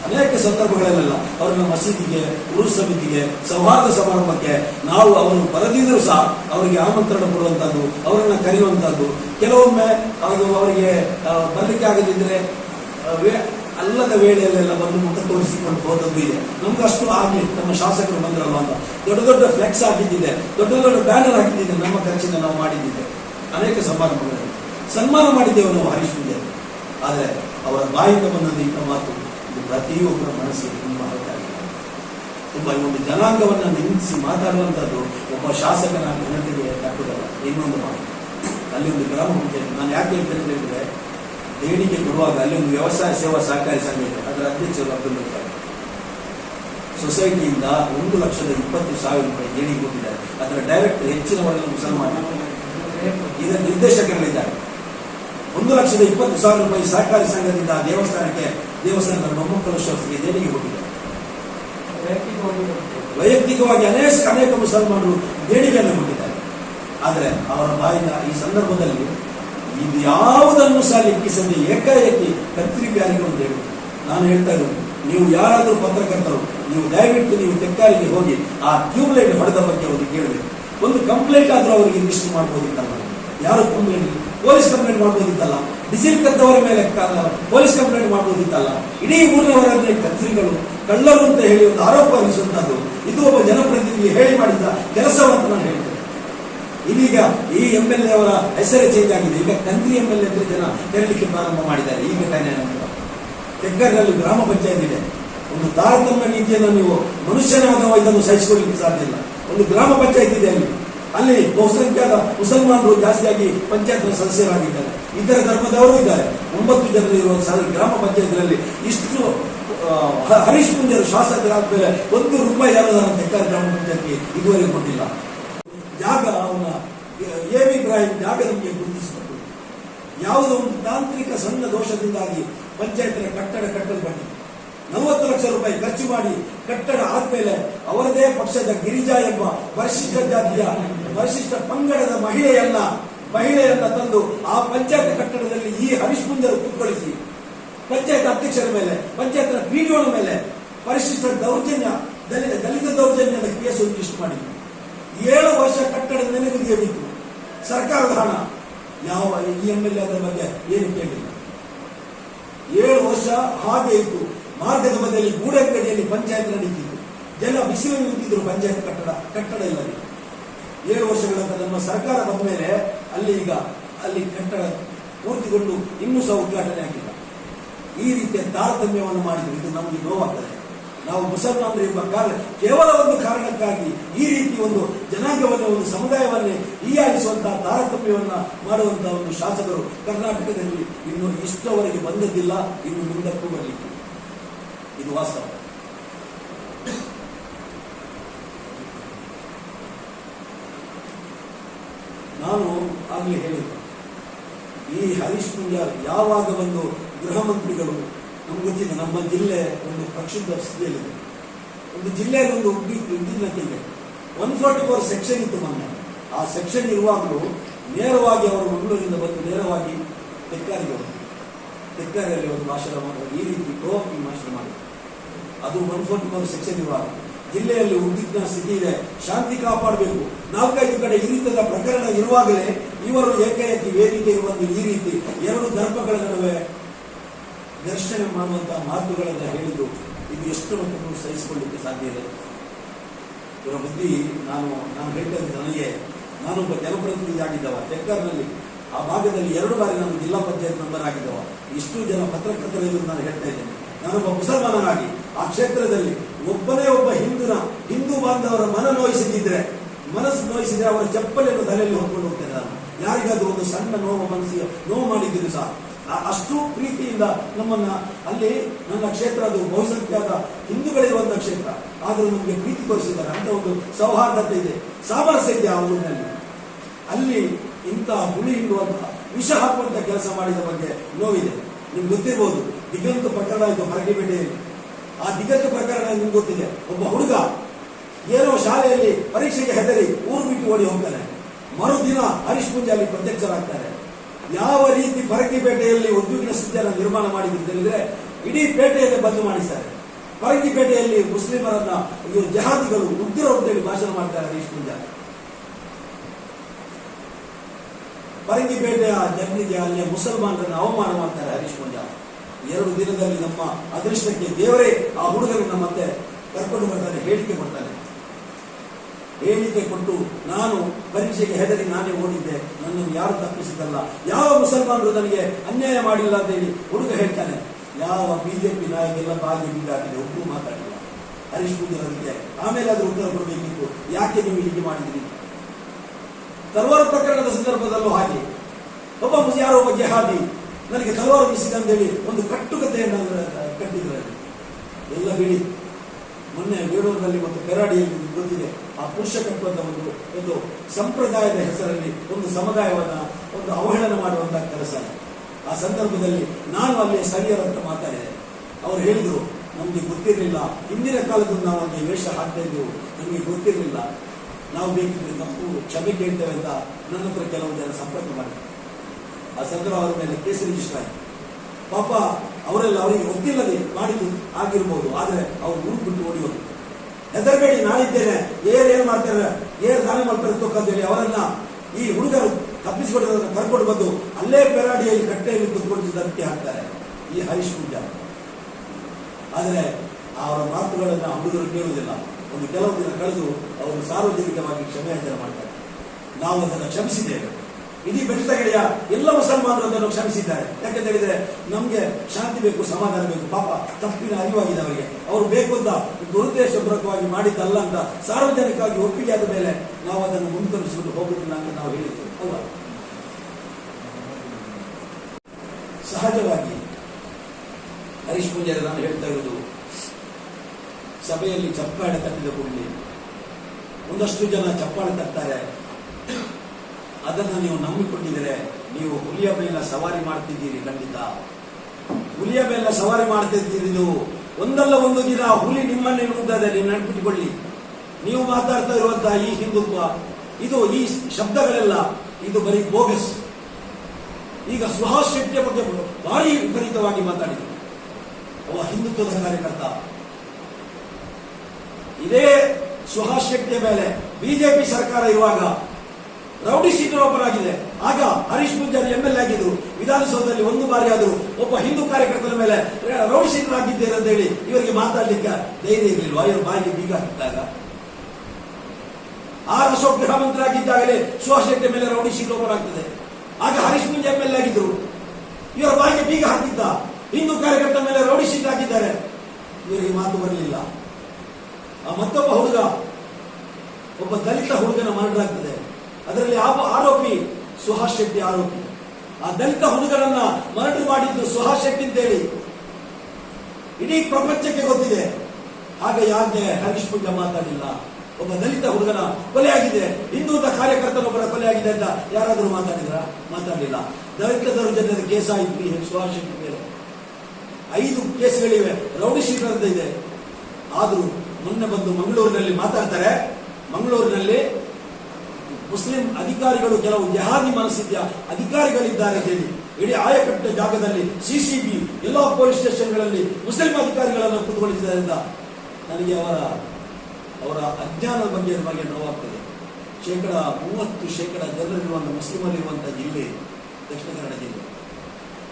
ಅನೇಕ ಸಂದರ್ಭಗಳಲ್ಲೆಲ್ಲ ಅವರನ್ನ ಮಸೀದಿಗೆ ಉರು ಸಮಿತಿಗೆ ಸೌಹಾರ್ದ ಸಮಾರಂಭಕ್ಕೆ ನಾವು ಅವರು ಬರದಿದ್ದರೂ ಸಹ ಅವರಿಗೆ ಆಮಂತ್ರಣ ಕೊಡುವಂತಹದ್ದು ಅವರನ್ನ ಕರೆಯುವಂತಹದ್ದು. ಕೆಲವೊಮ್ಮೆ ಅದು ಅವರಿಗೆ ಬರಲಿಕ್ಕೆ ಬರ್ಲಿಕ್ಕೆ ಆಗದಿದ್ರೆ ಆ, ವೇ- ಅಲ್ಲದ ವೇಳೆಯಲ್ಲೆಲ್ಲ ಬಂದು ಮುಖ ತೋರಿಸಿಕೊಂಡು ಹೋದದ್ದು ಇದೆ. ನಮ್ಗೆ ಅಷ್ಟು ಆಗಲಿ ನಮ್ಮ ಶಾಸಕರು ಬಂದ್ರಲ್ಲ ಅಂತ. ದೊಡ್ಡ ದೊಡ್ಡ ಫ್ಲೆಕ್ಸ್ ಹಾಕಿದ್ದಿದೆ. ದೊಡ್ಡ ದೊಡ್ಡ ಬ್ಯಾನರ್ ಹಾಕಿದ್ದಿದೆ. ನಮ್ಮ ಖರ್ಚಿನ ನಾವು ಮಾಡಿದ್ದಿದೆ. ಅನೇಕ ಸಮಾರಂಭಗಳಲ್ಲಿ ಸನ್ಮಾನ ಮಾಡಿದ್ದೇವೆ ನಾವು ಪೂಜೆ ಆದರೆ ಅವರ ಬಾಯಿಂದ ಬಂದದ್ದು ಇಂಥ ಮಾತು ಇದು ಪ್ರತಿಯೊಬ್ಬರ ಮನಸ್ಸಿಗೆ ತುಂಬ ಹರಟಾಗಿದೆ ತುಂಬ ಈ ಒಂದು ಜನಾಂಗವನ್ನು ನಿಂದಿಸಿ ಮಾತಾಡುವಂಥದ್ದು ಒಬ್ಬ ಶಾಸಕನ ಘನತೆಗೆ ತಕ್ಕುದಲ್ಲ. ಇನ್ನೊಂದು ಮಾತು. ಅಲ್ಲಿ ಒಂದು ಗ್ರಾಮ ಪಂಚಾಯತ್, ನಾನು ಯಾಕೆ ಹೇಳ್ತೇನೆ ಹೇಳಿದ್ರೆ ದೇಣಿಗೆ ಕೊಡುವಾಗ ಅಲ್ಲಿ ಒಂದು ವ್ಯವಸಾಯ ಸೇವಾ ಸಹಕಾರಿ ಸಂಘ ಇದೆ. ಅದರ ಅಧ್ಯಕ್ಷರು ಅಬ್ದುಲ್ ಇರ್ತಾರೆ ಸೊಸೈಟಿಯಿಂದ ಒಂದು ಲಕ್ಷದ ಇಪ್ಪತ್ತು ಸಾವಿರ ರೂಪಾಯಿ ದೇಣಿಗೆ ಕೊಟ್ಟಿದ್ದಾರೆ. ಅದರ ಡೈರೆಕ್ಟ್ ಹೆಚ್ಚಿನ ಒಳಗೆ ಮುಸಲ್ಮಾನ ಇದರ ನಿರ್ದೇಶಕರಿದ್ದಾರೆ ಒಂದು ಲಕ್ಷದ ಇಪ್ಪತ್ತು ಸಾವಿರ ರೂಪಾಯಿ ಸಹಕಾರಿ ಸಂಘದಿಂದ ದೇವಸ್ಥಾನಕ್ಕೆ ದೇವಸ್ಥಾನದ ಮೊಮ್ಮಕ್ಕಳ ಶಾಸ್ತ್ರಿಗೆ ದೇಣಿಗೆ ಕೊಟ್ಟಿದ್ದಾರೆ. ವೈಯಕ್ತಿಕವಾಗಿ ಅನೇಕ ಅನೇಕ ಮುಸಲ್ಮಾನರು ದೇಣಿಗೆಯನ್ನು ಕೊಟ್ಟಿದ್ದಾರೆ. ಆದರೆ ಅವರ ಬಾಯಿಂದ ಈ ಸಂದರ್ಭದಲ್ಲಿ ಇದು ಯಾವುದನ್ನು ಸಹ ಲೆಕ್ಕಿಸದೆ ಏಕಾಏಕಿ ಕತ್ರಿ ಬ್ಯಾರಿಗೆ ಒಂದು ಹೇಳಿ ನಾನು ಹೇಳ್ತಾ ಇರೋದು, ನೀವು ಯಾರಾದರೂ ಪತ್ರಕರ್ತರು, ನೀವು ದಯವಿಟ್ಟು ನೀವು ತೆಕ್ಕಾರಿಗೆ ಹೋಗಿ ಆ ಟ್ಯೂಬ್ಲೈಟ್ ಹೊಡೆದ ಬಗ್ಗೆ ಅವರಿಗೆ ಕೇಳಬೇಕು. ಒಂದು ಕಂಪ್ಲೇಂಟ್ ಆದರೂ ಅವರಿಗೆ ರಿಜಿಸ್ಟರ್ ಮಾಡ್ಬೋದಿತ್ತಲ್ಲ. ಯಾರು ಕಂಪ್ಲೇಂಟ್? ಪೊಲೀಸ್ ಕಂಪ್ಲೇಂಟ್ ಮಾಡ್ಬೋದಿತ್ತಲ್ಲ. ಡಿಸಿಲ್ ಕದ್ದವರ ಮೇಲೆ ಪೊಲೀಸ್ ಕಂಪ್ಲೇಂಟ್ ಮಾಡ್ಬೋದಿತ್ತಲ್ಲ. ಇಡೀ ಊರಿನವರನ್ನೇ ಕತ್ರಿಗಳು, ಕಳ್ಳರು ಅಂತ ಹೇಳಿ ಒಂದು ಆರೋಪ ಇದು ಒಬ್ಬ ಜನಪ್ರತಿನಿಧಿ ಹೇಳಿ ಮಾಡಿದ ಕೆಲಸವನ್ನು ನಾನು ಹೇಳ್ತೇನೆ. ಇದೀಗ ಈ ಎಂ ಎಲ್ ಎ ಅವರ ಹೆಸರೇ ಚೇಂಜ್ ಆಗಿದೆ. ಈಗ ಕಂತ್ರಿ ಎಂ ಎಲ್ ಎ ಜನ ತೆರಳಿಕ್ಕೆ ಪ್ರಾರಂಭ ಮಾಡಿದ್ದಾರೆ. ಈಗ ತಾನೇ ನಂತರ. ಗ್ರಾಮ ಪಂಚಾಯತ್ ಇದೆ. ಒಂದು ತಾರತಮ್ಯ ನೀತಿಯನ್ನು ನೀವು ಮನುಷ್ಯನಾದವ ಇದನ್ನು ಸಹಿಸಿಕೊಳ್ಳಲಿಕ್ಕೆ ಸಾಧ್ಯ ಇಲ್ಲ. ಒಂದು ಗ್ರಾಮ ಪಂಚಾಯತ್ ಇದೆ ಅಲ್ಲಿ. ಅಲ್ಲಿ ಬಹುಸಂಖ್ಯಾತ ಮುಸಲ್ಮಾನರು ಜಾಸ್ತಿಯಾಗಿ ಪಂಚಾಯತ್ ಸದಸ್ಯರಾಗಿದ್ದಾರೆ. ಇತರ ಧರ್ಮದವರು ಇದ್ದಾರೆ. ಒಂಬತ್ತು ಜನರು ಇರುವ ಗ್ರಾಮ ಪಂಚಾಯತ್ಗಳಲ್ಲಿ ಇಷ್ಟು ಹರೀಶ್ ಮುಂಜರು ಶಾಸಕರಾದ ಮೇಲೆ ಒಂದು ರೂಪಾಯಿ ಯಾರು ತೆಕ್ಕ ಗ್ರಾಮ ಪಂಚಾಯತ್ಗೆ ಇದುವರೆಗೆ ಕೊಟ್ಟಿಲ್ಲ. ಜಾಗ ಅವನ, ಎ ಇಬ್ರಾಹಿಂ ಜಾಗ ನಮಗೆ ಗುರುತಿಸಿಕೊಂಡು ಯಾವುದೋ ಒಂದು ತಾಂತ್ರಿಕ ಸಣ್ಣ ದೋಷದಿಂದಾಗಿ ಪಂಚಾಯತ್ನ ಕಟ್ಟಡ ಕಟ್ಟಲ್ಪಟ್ಟಿದೆ. ನಲವತ್ತು ಲಕ್ಷ ರೂಪಾಯಿ ಖರ್ಚು ಮಾಡಿ ಕಟ್ಟಡ ಆದ್ಮೇಲೆ ಅವರದೇ ಪಕ್ಷದ ಗಿರಿಜಾ ಎಂಬ ಪರಿಶಿಷ್ಟ ಜಾತಿಯ, ಪರಿಶಿಷ್ಟ ಪಂಗಡದ ಮಹಿಳೆಯನ್ನ ಮಹಿಳೆಯನ್ನ ತಂದು ಆ ಪಂಚಾಯತ್ ಕಟ್ಟಡದಲ್ಲಿ ಈ ಹರೀಶ್ ಮುಂಜರು ಕೂತ್ಕೊಳಿಸಿ, ಪಂಚಾಯತ್ ಅಧ್ಯಕ್ಷರ ಮೇಲೆ, ಪಂಚಾಯತ್ನ ಪಿಡಿಒನ ಮೇಲೆ ಪರಿಶಿಷ್ಟ ದೌರ್ಜನ್ಯ, ದಲಿತ ದೌರ್ಜನ್ಯದ ಕೇಸು ರಿಜಿಸ್ಟರ್ ಮಾಡಿದ್ರು. ಏಳು ವರ್ಷ ಕಟ್ಟಡದ ಮೇಲೆ ನೆನೆಗುದಿಯಬೇಕು ಸರ್ಕಾರದ ಹಣ. ಯಾವ ಈ ಎಂ ಎಲ್ ಎ ಅದರ ಬಗ್ಗೆ ಏನು ಕೇಳಿಲ್ಲ. ಏಳು ವರ್ಷ ಹಾಗೆ ಇತ್ತು. ಮಾರ್ಗದ ಬದಿಯಲ್ಲಿ ಗೂಡಂಗಡಿಯಲ್ಲಿ ಪಂಚಾಯತ್ ನಡೀತಿತ್ತು. ಜನ ಬಿಸಿಲು ನಿಂತಿದ್ರು ಪಂಚಾಯತ್ ಕಟ್ಟಡ ಕಟ್ಟಡ ಇಲ್ಲ. ಏಳು ವರ್ಷಗಳ ನಮ್ಮ ಸರ್ಕಾರ ಬಂದ ಮೇಲೆ ಅಲ್ಲಿ ಈಗ ಅಲ್ಲಿ ಕಟ್ಟಡ ಪೂರ್ತಿಗೊಂಡು ಇನ್ನೂ ಸಹ ಉದ್ಘಾಟನೆ ಆಗಿಲ್ಲ. ಈ ರೀತಿಯ ತಾರತಮ್ಯವನ್ನು ಮಾಡಿದ್ರು. ಇದು ನಮಗೆ ನೋವಾಗ್ತದೆ. ನಾವು ಮುಸಲ್ಮಾನರು ಎಂಬ ಕಾರಣ, ಕೇವಲ ಒಂದು ಕಾರಣಕ್ಕಾಗಿ ಈ ರೀತಿ ಒಂದು ಜನಾಂಗವನ್ನೇ, ಒಂದು ಸಮುದಾಯವನ್ನೇ ಹೀಯಾಳಿಸುವಂತಹ ತಾರತಮ್ಯವನ್ನ ಮಾಡುವಂತಹ ಒಂದು ಶಾಸಕರು ಕರ್ನಾಟಕದಲ್ಲಿ ಇನ್ನು ಇಷ್ಟವರೆಗೆ ಬಂದದ್ದಿಲ್ಲ, ಇನ್ನು ಮುಂದಕ್ಕೂ ಬರಲಿಕ್ಕೆ ಇದು ವಾಸ್ತವ. ನಾನು ಆಗಲೇ ಹೇಳಿದ್ದೆ. ಈ ಹರೀಶ್ ಮುಂಜಾರ್ ಯಾವಾಗ ಒಂದು ಗೃಹ ಮಂತ್ರಿಗಳು ನಮ್ಗೆ ಗೊತ್ತಿದೆ ನಮ್ಮ ಜಿಲ್ಲೆ ಒಂದು ಪ್ರಕ್ಷುಬ್ಧ ಸ್ಥಿತಿಯಲ್ಲಿದೆ. ಒಂದು ಜಿಲ್ಲೆಯಲ್ಲಿ ಒಂದು ಉದ್ದಿ ಇದೆ ಒನ್ ಫಾರ್ಟಿ ಫೋರ್ ಸೆಕ್ಷನ್ ಇತ್ತು ಮೊನ್ನೆ. ಆ ಸೆಕ್ಷನ್ ಇರುವಾಗಲೂ ನೇರವಾಗಿ ಅವರು ಮಂಗಳೂರಿಂದ ಬಂದು ನೇರವಾಗಿ ತೆಕ್ಕಾರಿಗೆ ಹೋದರು. ತೆಕ್ಕಾರಿಯಲ್ಲಿ ಒಂದು ಭಾಷಣ ಮಾಡಿದ್ರು. ಈ ರೀತಿ ಟೋಪಿ ಭಾಷಣ ಮಾಡಿದ್ರು. ಅದು ಒನ್ ಫೋರ್ಟಿ ಫೋರ್ ಸೆಕ್ಷನ್ ಇರುವಾಗ. ಜಿಲ್ಲೆಯಲ್ಲಿ ಉದ್ವಿಗ್ನ ಸ್ಥಿತಿ ಇದೆ. ಶಾಂತಿ ಕಾಪಾಡಬೇಕು. ನಾಲ್ಕೈದು ಕಡೆ ಈ ರೀತಿಯ ಪ್ರಕರಣ ಇರುವಾಗಲೇ ಇವರು ಏಕಾಏಕಿ ವೇದಿಕೆ ಇರುವಂತೆ ಈ ರೀತಿ ಎರಡು ಧರ್ಮಗಳ ನಡುವೆ ಘರ್ಷಣೆ ಮಾಡುವಂತಹ ಮಾತುಗಳನ್ನು ಹೇಳಿದ್ರು. ಇದು ಎಷ್ಟು ಮಟ್ಟಿಗೂ ಸಹಿಸಿಕೊಳ್ಳಿಕ್ಕೆ ಸಾಧ್ಯ ಇದೆ? ಇವರ ಬುದ್ಧಿ ನಾನು ನಾನು ಹೇಳ್ತಾ ಇದ್ದೆ ನನಗೆ ನಾನೊಬ್ಬ ಜನಪ್ರತಿನಿಧಿ ಆಗಿದ್ದವ ತೆಕ್ಕರ್ನಲ್ಲಿ ಆ ಭಾಗದಲ್ಲಿ ಎರಡು ಬಾರಿ ನಾನು ಜಿಲ್ಲಾ ಪಂಚಾಯತ್ ಮೆಂಬರ್ ಆಗಿದ್ದವ. ಇಷ್ಟು ಜನ ಪತ್ರಕರ್ತರು ನಾನು ಹೇಳ್ತಾ ಇದ್ದೇನೆ. ನಾನೊಬ್ಬ ಮುಸಲ್ಮಾನನಾಗಿ, ಆ ಕ್ಷೇತ್ರದಲ್ಲಿ ಒಬ್ಬನೇ ಒಬ್ಬ ಹಿಂದೂನ, ಹಿಂದೂ ಬಾಂಧವರ ಮನ ನೋಯಿಸಿದ್ರೆ ಮನಸ್ಸು ನೋಯಿಸಿದ್ರೆ ಅವರ ಚಪ್ಪಲಿಯನ್ನು ತಲೆಯಲ್ಲಿ ಹೊತ್ಕೊಂಡು ಹೋಗ್ತೇನೆ ನಾನು. ಯಾರಿಗಾದ್ರೂ ಒಂದು ಸಣ್ಣ ನೋವು, ಮನಸ್ಸಿಗೆ ನೋವು ಮಾಡಿದ್ದೀನಿ ಸಹ ಅಷ್ಟು ಪ್ರೀತಿಯಿಂದ ನಮ್ಮನ್ನ ಅಲ್ಲಿ ನನ್ನ ಕ್ಷೇತ್ರ ಅದು ಬಹುಸಂಖ್ಯಾತ ಹಿಂದೂಗಳಿರುವಂತಹ ಕ್ಷೇತ್ರ. ಆದರೂ ನಮಗೆ ಪ್ರೀತಿ ತೋರಿಸಿದ್ದಾರೆ. ಅಂತ ಒಂದು ಸೌಹಾರ್ದತೆ ಇದೆ. ಸಾಮರಸ್ಯ ಇದೆ ಆ ಊರಿನಲ್ಲಿ. ಅಲ್ಲಿ ಇಂಥ ಹುಳಿ ಹಿಂಡುವಂತಹ ವಿಷ ಹಾಕುವಂತ ಕೆಲಸ ಮಾಡಿದ ಬಗ್ಗೆ ನೋವಿದೆ. ನಿಮ್ಗೆ ಗೊತ್ತಿರ್ಬೋದು, ದಿಗಂತ ಪ್ರಕರಣ ಇದು ಹೊರಗೆಪೇಟೆಯಲ್ಲಿ ಆ ದಿಗಂತ ಪ್ರಕರಣ ನಿಮ್ಗೆ ಗೊತ್ತಿದೆ. ಒಬ್ಬ ಹುಡುಗ ಏನೋ ಶಾಲೆಯಲ್ಲಿ ಪರೀಕ್ಷೆಗೆ ಹೆದರಿ ಊರು ಬಿಟ್ಟು ಓಡಿ ಹೋಗ್ತಾನೆ. ಮರುದಿನ ಹರೀಶ್ ಅಲ್ಲಿ ಪ್ರತ್ಯಕ್ಷರಾಗ್ತಾರೆ. ಯಾವ ರೀತಿ ಪರಂಗಿಪೇಟೆಯಲ್ಲಿ ಉದ್ಯೋಗಿನ ಸ್ಥಿತಿಯನ್ನು ನಿರ್ಮಾಣ ಮಾಡಿದ್ರು ಇಡೀ ಪೇಟೆಯಲ್ಲಿ ಇಡೀ ಪೇಟೆಯನ್ನೇ ಪರಕಿ ಮಾಡಿಸ್ತಾರೆ ಪರಂಗಿಪೇಟೆಯಲ್ಲಿ ಮುಸ್ಲಿಮರನ್ನ ಇವರು ಜಹಾದಿಗಳು ಉಗ್ರ ಅಂತೇಳಿ ಭಾಷಣ ಮಾಡ್ತಾರೆ ಹರೀಶ್ ಪೂಜಾ ಪರಂಗಿಪೇಟೆಯ ಜನರಿಗೆ ಅಲ್ಲಿಯ ಮುಸಲ್ಮಾನರನ್ನು ಅವಮಾನ ಮಾಡ್ತಾರೆ ಹರೀಶ್ ಮುಂಜ ಎರಡು ದಿನದಲ್ಲಿ ನಮ್ಮ ಅದೃಷ್ಟಕ್ಕೆ ದೇವರೇ ಆ ಹುಡುಗರನ್ನ ಮತ್ತೆ ಕರ್ಕೊಂಡು ಬರ್ತಾನೆ ಹೇಳಿಕೆ ಕೊಡ್ತಾನೆ. ಹೇಳಿಕೆ ಕೊಟ್ಟು ನಾನು ಪರೀಕ್ಷೆಗೆ ಹೆದರಿ ನಾನೇ ಓಡಿದ್ದೆ ನನ್ನನ್ನು ಯಾರು ತಪ್ಪಿಸಿದ್ದಲ್ಲ. ಯಾವ ಮುಸಲ್ಮಾನರು ನನಗೆ ಅನ್ಯಾಯ ಮಾಡಿಲ್ಲ ಅಂತ ಹೇಳಿ ಹುಡುಗ ಹೇಳ್ತಾನೆ. ಯಾವ ಬಿಜೆಪಿ ನಾಯಕೆಲ್ಲ ಬಾಗಿ ಬೀಗಾಗಿದೆ ಒಬ್ಬರು ಮಾತಾಡಿಲ್ಲ. ಹರೀಶ್ ಪೂಜಾರ್ ಆಮೇಲೆ ಅದು ಉತ್ತರ ಕೊಡಬೇಕಿತ್ತು. ಯಾಕೆ ನೀವು ಹೀಗೆ ಮಾಡಿದ್ರಿ? ತಲವಾರು ಪ್ರಕರಣದ ಸಂದರ್ಭದಲ್ಲೂ ಹಾಗೆ. ಒಬ್ಬ ಯಾರೋ ಒಬ್ಬ ಜಹಾದಿ, ನನಗೆ ತಲವಾರು ಬಿಸಿದೆ ಅಂತೇಳಿ ಒಂದು ಕಟ್ಟುಕತೆಯನ್ನು ಕಟ್ಟಿದ್ರೆ ಎಲ್ಲ ಬಿಡಿ ಮೊನ್ನೆ ಬೇಡೂರಿನಲ್ಲಿ ಮತ್ತು ಕೆರಾಡಿಯಲ್ಲಿ ನಿಮ್ಗೆ ಗೊತ್ತಿದೆ. ಆ ಪುರುಷ ಒಂದು ಒಂದು ಸಂಪ್ರದಾಯದ ಹೆಸರಲ್ಲಿ ಒಂದು ಸಮುದಾಯವನ್ನು ಒಂದು ಅವಹೇಳನ ಮಾಡುವಂತಹ ಕೆಲಸ ಆ ಸಂದರ್ಭದಲ್ಲಿ ನಾನು ಅಲ್ಲಿ ಸ್ಥಳೀಯರಂತ ಮಾತಾಡಿದೆ. ಅವರು ಹೇಳಿದ್ರು, ನಮಗೆ ಗೊತ್ತಿರಲಿಲ್ಲ. ಹಿಂದಿನ ಕಾಲದಲ್ಲಿ ನಾವು ಅಲ್ಲಿ ವೇಷ ಹಾಕ್ತಾ ಇದ್ದೆವು. ನಮಗೆ ಗೊತ್ತಿರಲಿಲ್ಲ. ನಾವು ಬೇಕಿದ್ರೆ ತಪ್ಪು ಕ್ಷಮೆ ಕೇಳ್ತೇವೆ ಅಂತ ನನ್ನ ಹತ್ರ ಕೆಲವು ಜನ ಸಂಪರ್ಕ ಮಾಡಿದ್ರು. ಆ ಸಂದರ್ಭ ಮೇಲೆ ಕೇಸರಿ ಆಯಿತು. ಪಾಪ ಅವರೆಲ್ಲ ಅವರಿಗೆ ಗೊತ್ತಿಲ್ಲದೆ ಮಾಡಿದ್ದು ಆಗಿರ್ಬೋದು. ಆದರೆ ಅವ್ರು ಊರು ಬಿಟ್ಟು ಓಡಿ ಹೋದ್ರು ಹೆದರ್ಬೇಡಿ ನಾನಿದ್ದೇನೆ ಏರ್ ಏನ್ ಮಾಡ್ತಾರೆ? ಏರ್ ದಾನ ಮಾಡ್ತಾರೆ ತೋಕಂತೇಳಿ ಅವರನ್ನ ಈ ಹುಡುಗರು ತಪ್ಪಿಸಿಕೊಂಡು ಕರ್ಕೊಂಡು ಬಂದು ಅಲ್ಲೇ ಪೆರಾಡಿಯಲ್ಲಿ ಕಟ್ಟೆಯಲ್ಲಿ ಕುತ್ಕೊಂಡು ಧಮಕಿ ಹಾಕ್ತಾರೆ. ಈ ಹರೀಶ್ ಆದರೆ ಅವರ ಮಾತುಗಳನ್ನ ಹುಡುಗರು ಕೇಳುವುದಿಲ್ಲ. ಒಂದು ಕೆಲವು ದಿನ ಕಳೆದು ಅವರು ಸಾರ್ವಜನಿಕವಾಗಿ ಕ್ಷಮೆಯಾಚನೆ ಮಾಡ್ತಾರೆ. ನಾವು ಅದನ್ನು ಕ್ಷಮಿಸಿದ್ದೇವೆ. ಇಡೀ ಬೆಟ್ಟ ಗೆಳೆಯ ಎಲ್ಲ ಮುಸಲ್ಮಾನರು ಅದನ್ನು ಕ್ಷಮಿಸಿದ್ದಾರೆ. ಯಾಕಂತ ಹೇಳಿದ್ರೆ ನಮಗೆ ಶಾಂತಿ ಬೇಕು, ಸಮಾಧಾನ ಬೇಕು. ಪಾಪ ತಪ್ಪಿನ ಅರಿವಾಗಿದೆ ಅವರಿಗೆ. ಅವರು ಬೇಕು ಅಂತ ದುರುದ್ದೇಶಪೂರ್ವಕವಾಗಿ ಮಾಡಿದ್ದಲ್ಲ ಅಂತ ಸಾರ್ವಜನಿಕವಾಗಿ ಒಪ್ಪಿಗೆ ಆದ ಮೇಲೆ ನಾವು ಅದನ್ನು ಮುಂದುವರಿಸಿಕೊಂಡು ಹೋಗುತ್ತಿಲ್ಲ ಅಂತ ನಾವು ಹೇಳಿದ್ದೇವೆ. ಅಲ್ವಾ? ಸಹಜವಾಗಿ ಹರೀಶ್ ಪೂಜಾರಿ ನಾನು ಹೇಳ್ತಾ ಇರೋದು, ಸಭೆಯಲ್ಲಿ ಚಪ್ಪಾಳೆ ತಟ್ಟಿದ ಕೂಡಲೇ ಒಂದಷ್ಟು ಜನ ಚಪ್ಪಾಳೆ ತಟ್ತಾರೆ. ಅದನ್ನು ನೀವು ನಂಬಿಕೊಂಡಿದ್ರೆ ನೀವು ಹುಲಿಯ ಮೇಲೆ ಸವಾರಿ ಮಾಡ್ತಿದ್ದೀರಿ, ಖಂಡಿತ. ಹುಲಿಯ ಮೇಲೆ ಸವಾರಿ ಮಾಡ್ತಿದ್ದೀರಿ ನೀವು. ಒಂದಲ್ಲ ಒಂದು ದಿನ ಹುಲಿ ನಿಮ್ಮನ್ನೇ ನುಗ್ಗದೆ ನೀವು ನೆನ್ಪಿಟ್ಕೊಳ್ಳಿ. ನೀವು ಮಾತಾಡ್ತಾ ಇರುವಂತಹ ಈ ಹಿಂದುತ್ವ, ಇದು ಈ ಶಬ್ದಗಳೆಲ್ಲ, ಇದು ಬರೀ ಬೋಗಸ್. ಈಗ ಸುಹಾಸ್ ಶೆಟ್ಟಿಯ ಬಗ್ಗೆ ಭಾರಿ ವಿಪರೀತವಾಗಿ ಮಾತಾಡಿದರು. ಅವ ಹಿಂದುತ್ವದ ಕಾರ್ಯಕರ್ತ. ಇದೇ ಸುಹಾಸ್ ಶೆಟ್ಟಿಯ ಮೇಲೆ ಬಿಜೆಪಿ ಸರ್ಕಾರ ಇರುವಾಗ ರೌಡಿ ಶೀಟರ್ ಆಗಿದೆ ಆಗ ಹರೀಶ್ ಪೂಜಾರಿ ಎಂ ಎಲ್ ಆಗಿದ್ದು, ವಿಧಾನಸೌಧದಲ್ಲಿ ಒಂದು ಬಾರಿ ಆದರೂ ಒಬ್ಬ ಹಿಂದೂ ಕಾರ್ಯಕರ್ತರ ಮೇಲೆ ರೌಡಿ ಶೀಟರ್ ಆಗಿದ್ದೇನೆ ಅಂತ ಹೇಳಿ ಇವರಿಗೆ ಮಾತಾಡ್ಲಿಕ್ಕೆ ಧೈರ್ಯ ಇರಲಿಲ್ವಾ? ಇವರು ಬಾಯಿಗೆ ಬೀಗ ಹಾಕಿದ್ದಾಗ ಆರ್ ಅಶೋಕ್ ಗೃಹ ಮಂತ್ರಿ ಆಗಿದ್ದಾಗಲೇ ಸುಹಾಸ್ ಶೆಟ್ಟಿ ಮೇಲೆ ರೌಡಿ ಶೀಟ್ ಓಪನ್ ಆಗ್ತದೆ ಆಗ ಹರೀಶ್ ಮುಂಜಾ ಎಂ ಎಲ್ ಆಗಿದ್ರು ಇವರ ಬಾಯಿಗೆ ಬೀಗ ಹಾಕಿದ್ದ ಹಿಂದೂ ಕಾರ್ಯಕರ್ತರ ಮೇಲೆ ರೌಡಿ ಶೀಟ್ ಹಾಕಿದ್ದಾರೆ ಇವರಿಗೆ ಮಾತು ಬರಲಿಲ್ಲ. ಮತ್ತೊಬ್ಬ ಹುಡುಗ, ಒಬ್ಬ ದಲಿತ ಹುಡುಗನ ಆಗ್ತದೆ ಅದರಲ್ಲಿ ಆರೋಪಿ ಸುಹಾಸ್ ಶೆಟ್ಟಿ ಆರೋಪಿ. ಆ ದಲಿತ ಹುಡುಗರನ್ನ ಮರ್ಡರ್ ಮಾಡಿದ್ದು ಸುಹಾಸ್ ಶೆಟ್ಟಿ ಅಂತೇಳಿ. ಇಡೀ ಪ್ರಪಂಚಕ್ಕೆ ಗೊತ್ತಿದೆ. ಆಗ ಯಾಕೆ ಹರೀಶ್ ಪೂಜಾ ಮಾತಾಡಿಲ್ಲ? ಒಬ್ಬ ದಲಿತ ಹುಡುಗನ ಕೊಲೆ ಆಗಿದೆ. ಹಿಂದೂತ ಕಾರ್ಯಕರ್ತನೊಬ್ಬರ ಕೊಲೆ ಆಗಿದೆ ಅಂತ ಯಾರಾದರೂ ಮಾತಾಡಿದ್ರ? ಮಾತಾಡಲಿಲ್ಲ. ದಲಿತ ದೌರ್ಜನ್ಯದ ಕೇಸ್ ಆಯಿತು. ಸುಹಾಸ್ ಶೆಟ್ಟಿ ಮೇಲೆ. ಐದು ಕೇಸ್ಗಳಿವೆ. ರೌಡಿ ಶೀಟರ್ ಅಂತ ಇದೆ. ಆದರೂ ಮೊನ್ನೆ ಬಂದು ಮಂಗಳೂರಿನಲ್ಲಿ ಮಾತಾಡ್ತಾರೆ. ಮಂಗಳೂರಿನಲ್ಲಿ ಮುಸ್ಲಿಂ ಅಧಿಕಾರಿಗಳು ಕೆಲವು ಜಹಾದಿ ಮನಸ್ಥಿತಿಯ ಅಧಿಕಾರಿಗಳಿದ್ದಾರೆ ಹೇಳಿ. ಇಡೀ ಆಯಕಟ್ಟ ಜಾಗದಲ್ಲಿ ಸಿಸಿಬಿ ಎಲ್ಲ ಪೊಲೀಸ್ ಸ್ಟೇಷನ್ಗಳಲ್ಲಿ ಮುಸ್ಲಿಂ ಅಧಿಕಾರಿಗಳನ್ನು ಕುತ್ಕೊಳಿಸಿದ್ದರಿಂದ ನನಗೆ ಅವರ ಅವರ ಅಜ್ಞಾನದ ಬಗ್ಗೆ ನಮಗೆ ನೋವಾಗ್ತದೆ. ಶೇಕಡ ಮೂವತ್ತು ಶೇಕಡ ಜನರಿರುವಂತಹ ಮುಸ್ಲಿಮರಿರುವಂತಹ ಜಿಲ್ಲೆ ದಕ್ಷಿಣ ಕನ್ನಡ ಜಿಲ್ಲೆ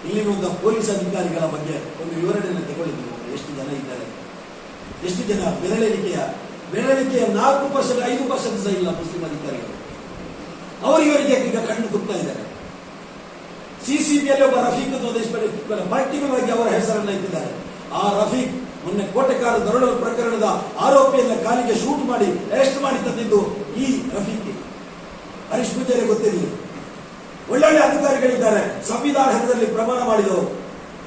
ಇಲ್ಲಿರುವಂತಹ ಪೊಲೀಸ್ ಅಧಿಕಾರಿಗಳ ಬಗ್ಗೆ ಒಂದು ವಿವರಣೆಯನ್ನು ತಗೊಳ್ಳಿದ್ರು ಎಷ್ಟು ಜನ ಇದ್ದಾರೆ? ಎಷ್ಟು ಜನ ಬೆರಳಿಕೆಯ ಬೆರಳಿಕೆಯ ನಾಲ್ಕು ಪರ್ಸೆಂಟ್, ಐದು ಪರ್ಸೆಂಟ್ ಸಹ ಇಲ್ಲ ಮುಸ್ಲಿಂ ಅಧಿಕಾರಿಗಳು. ಅವರು ಇವರಿಗೆ ಈಗ ಕಣ್ಣು ಕುಗ್ತಾ ಇದ್ದಾರೆ. ಸಿಸಿಬಿಯಲ್ಲಿ ಒಬ್ಬ ರಫೀಕ್ ಅಂತ ಒಂದಿಷ್ಟು ಪರ್ಟಿಕ್ಯುಲರ್ ಆಗಿ ಅವರ ಹೆಸರನ್ನ ಇಟ್ಟಿದ್ದಾರೆ. ಆ ರಫೀಕ್ ಮೊನ್ನೆ ಕೋಟೆಕಾರ ದರೋಡ ಪ್ರಕರಣದ ಆರೋಪಿಯನ್ನ ಕಾಲಿಗೆ ಶೂಟ್ ಮಾಡಿ ಅರೆಸ್ಟ್ ಮಾಡಿ ತಂದಿದ್ದು ಈ ರಫೀಕ್. ಹರೀಶ್ ಪೂಜಾರಿ ಗೊತ್ತಿರಲಿ ಒಳ್ಳೊಳ್ಳೆ ಅಧಿಕಾರಿಗಳಿದ್ದಾರೆ. ಸಂವಿಧಾನ ಹೆಸರಲ್ಲಿ ಪ್ರಮಾಣ ಮಾಡಿದವರು.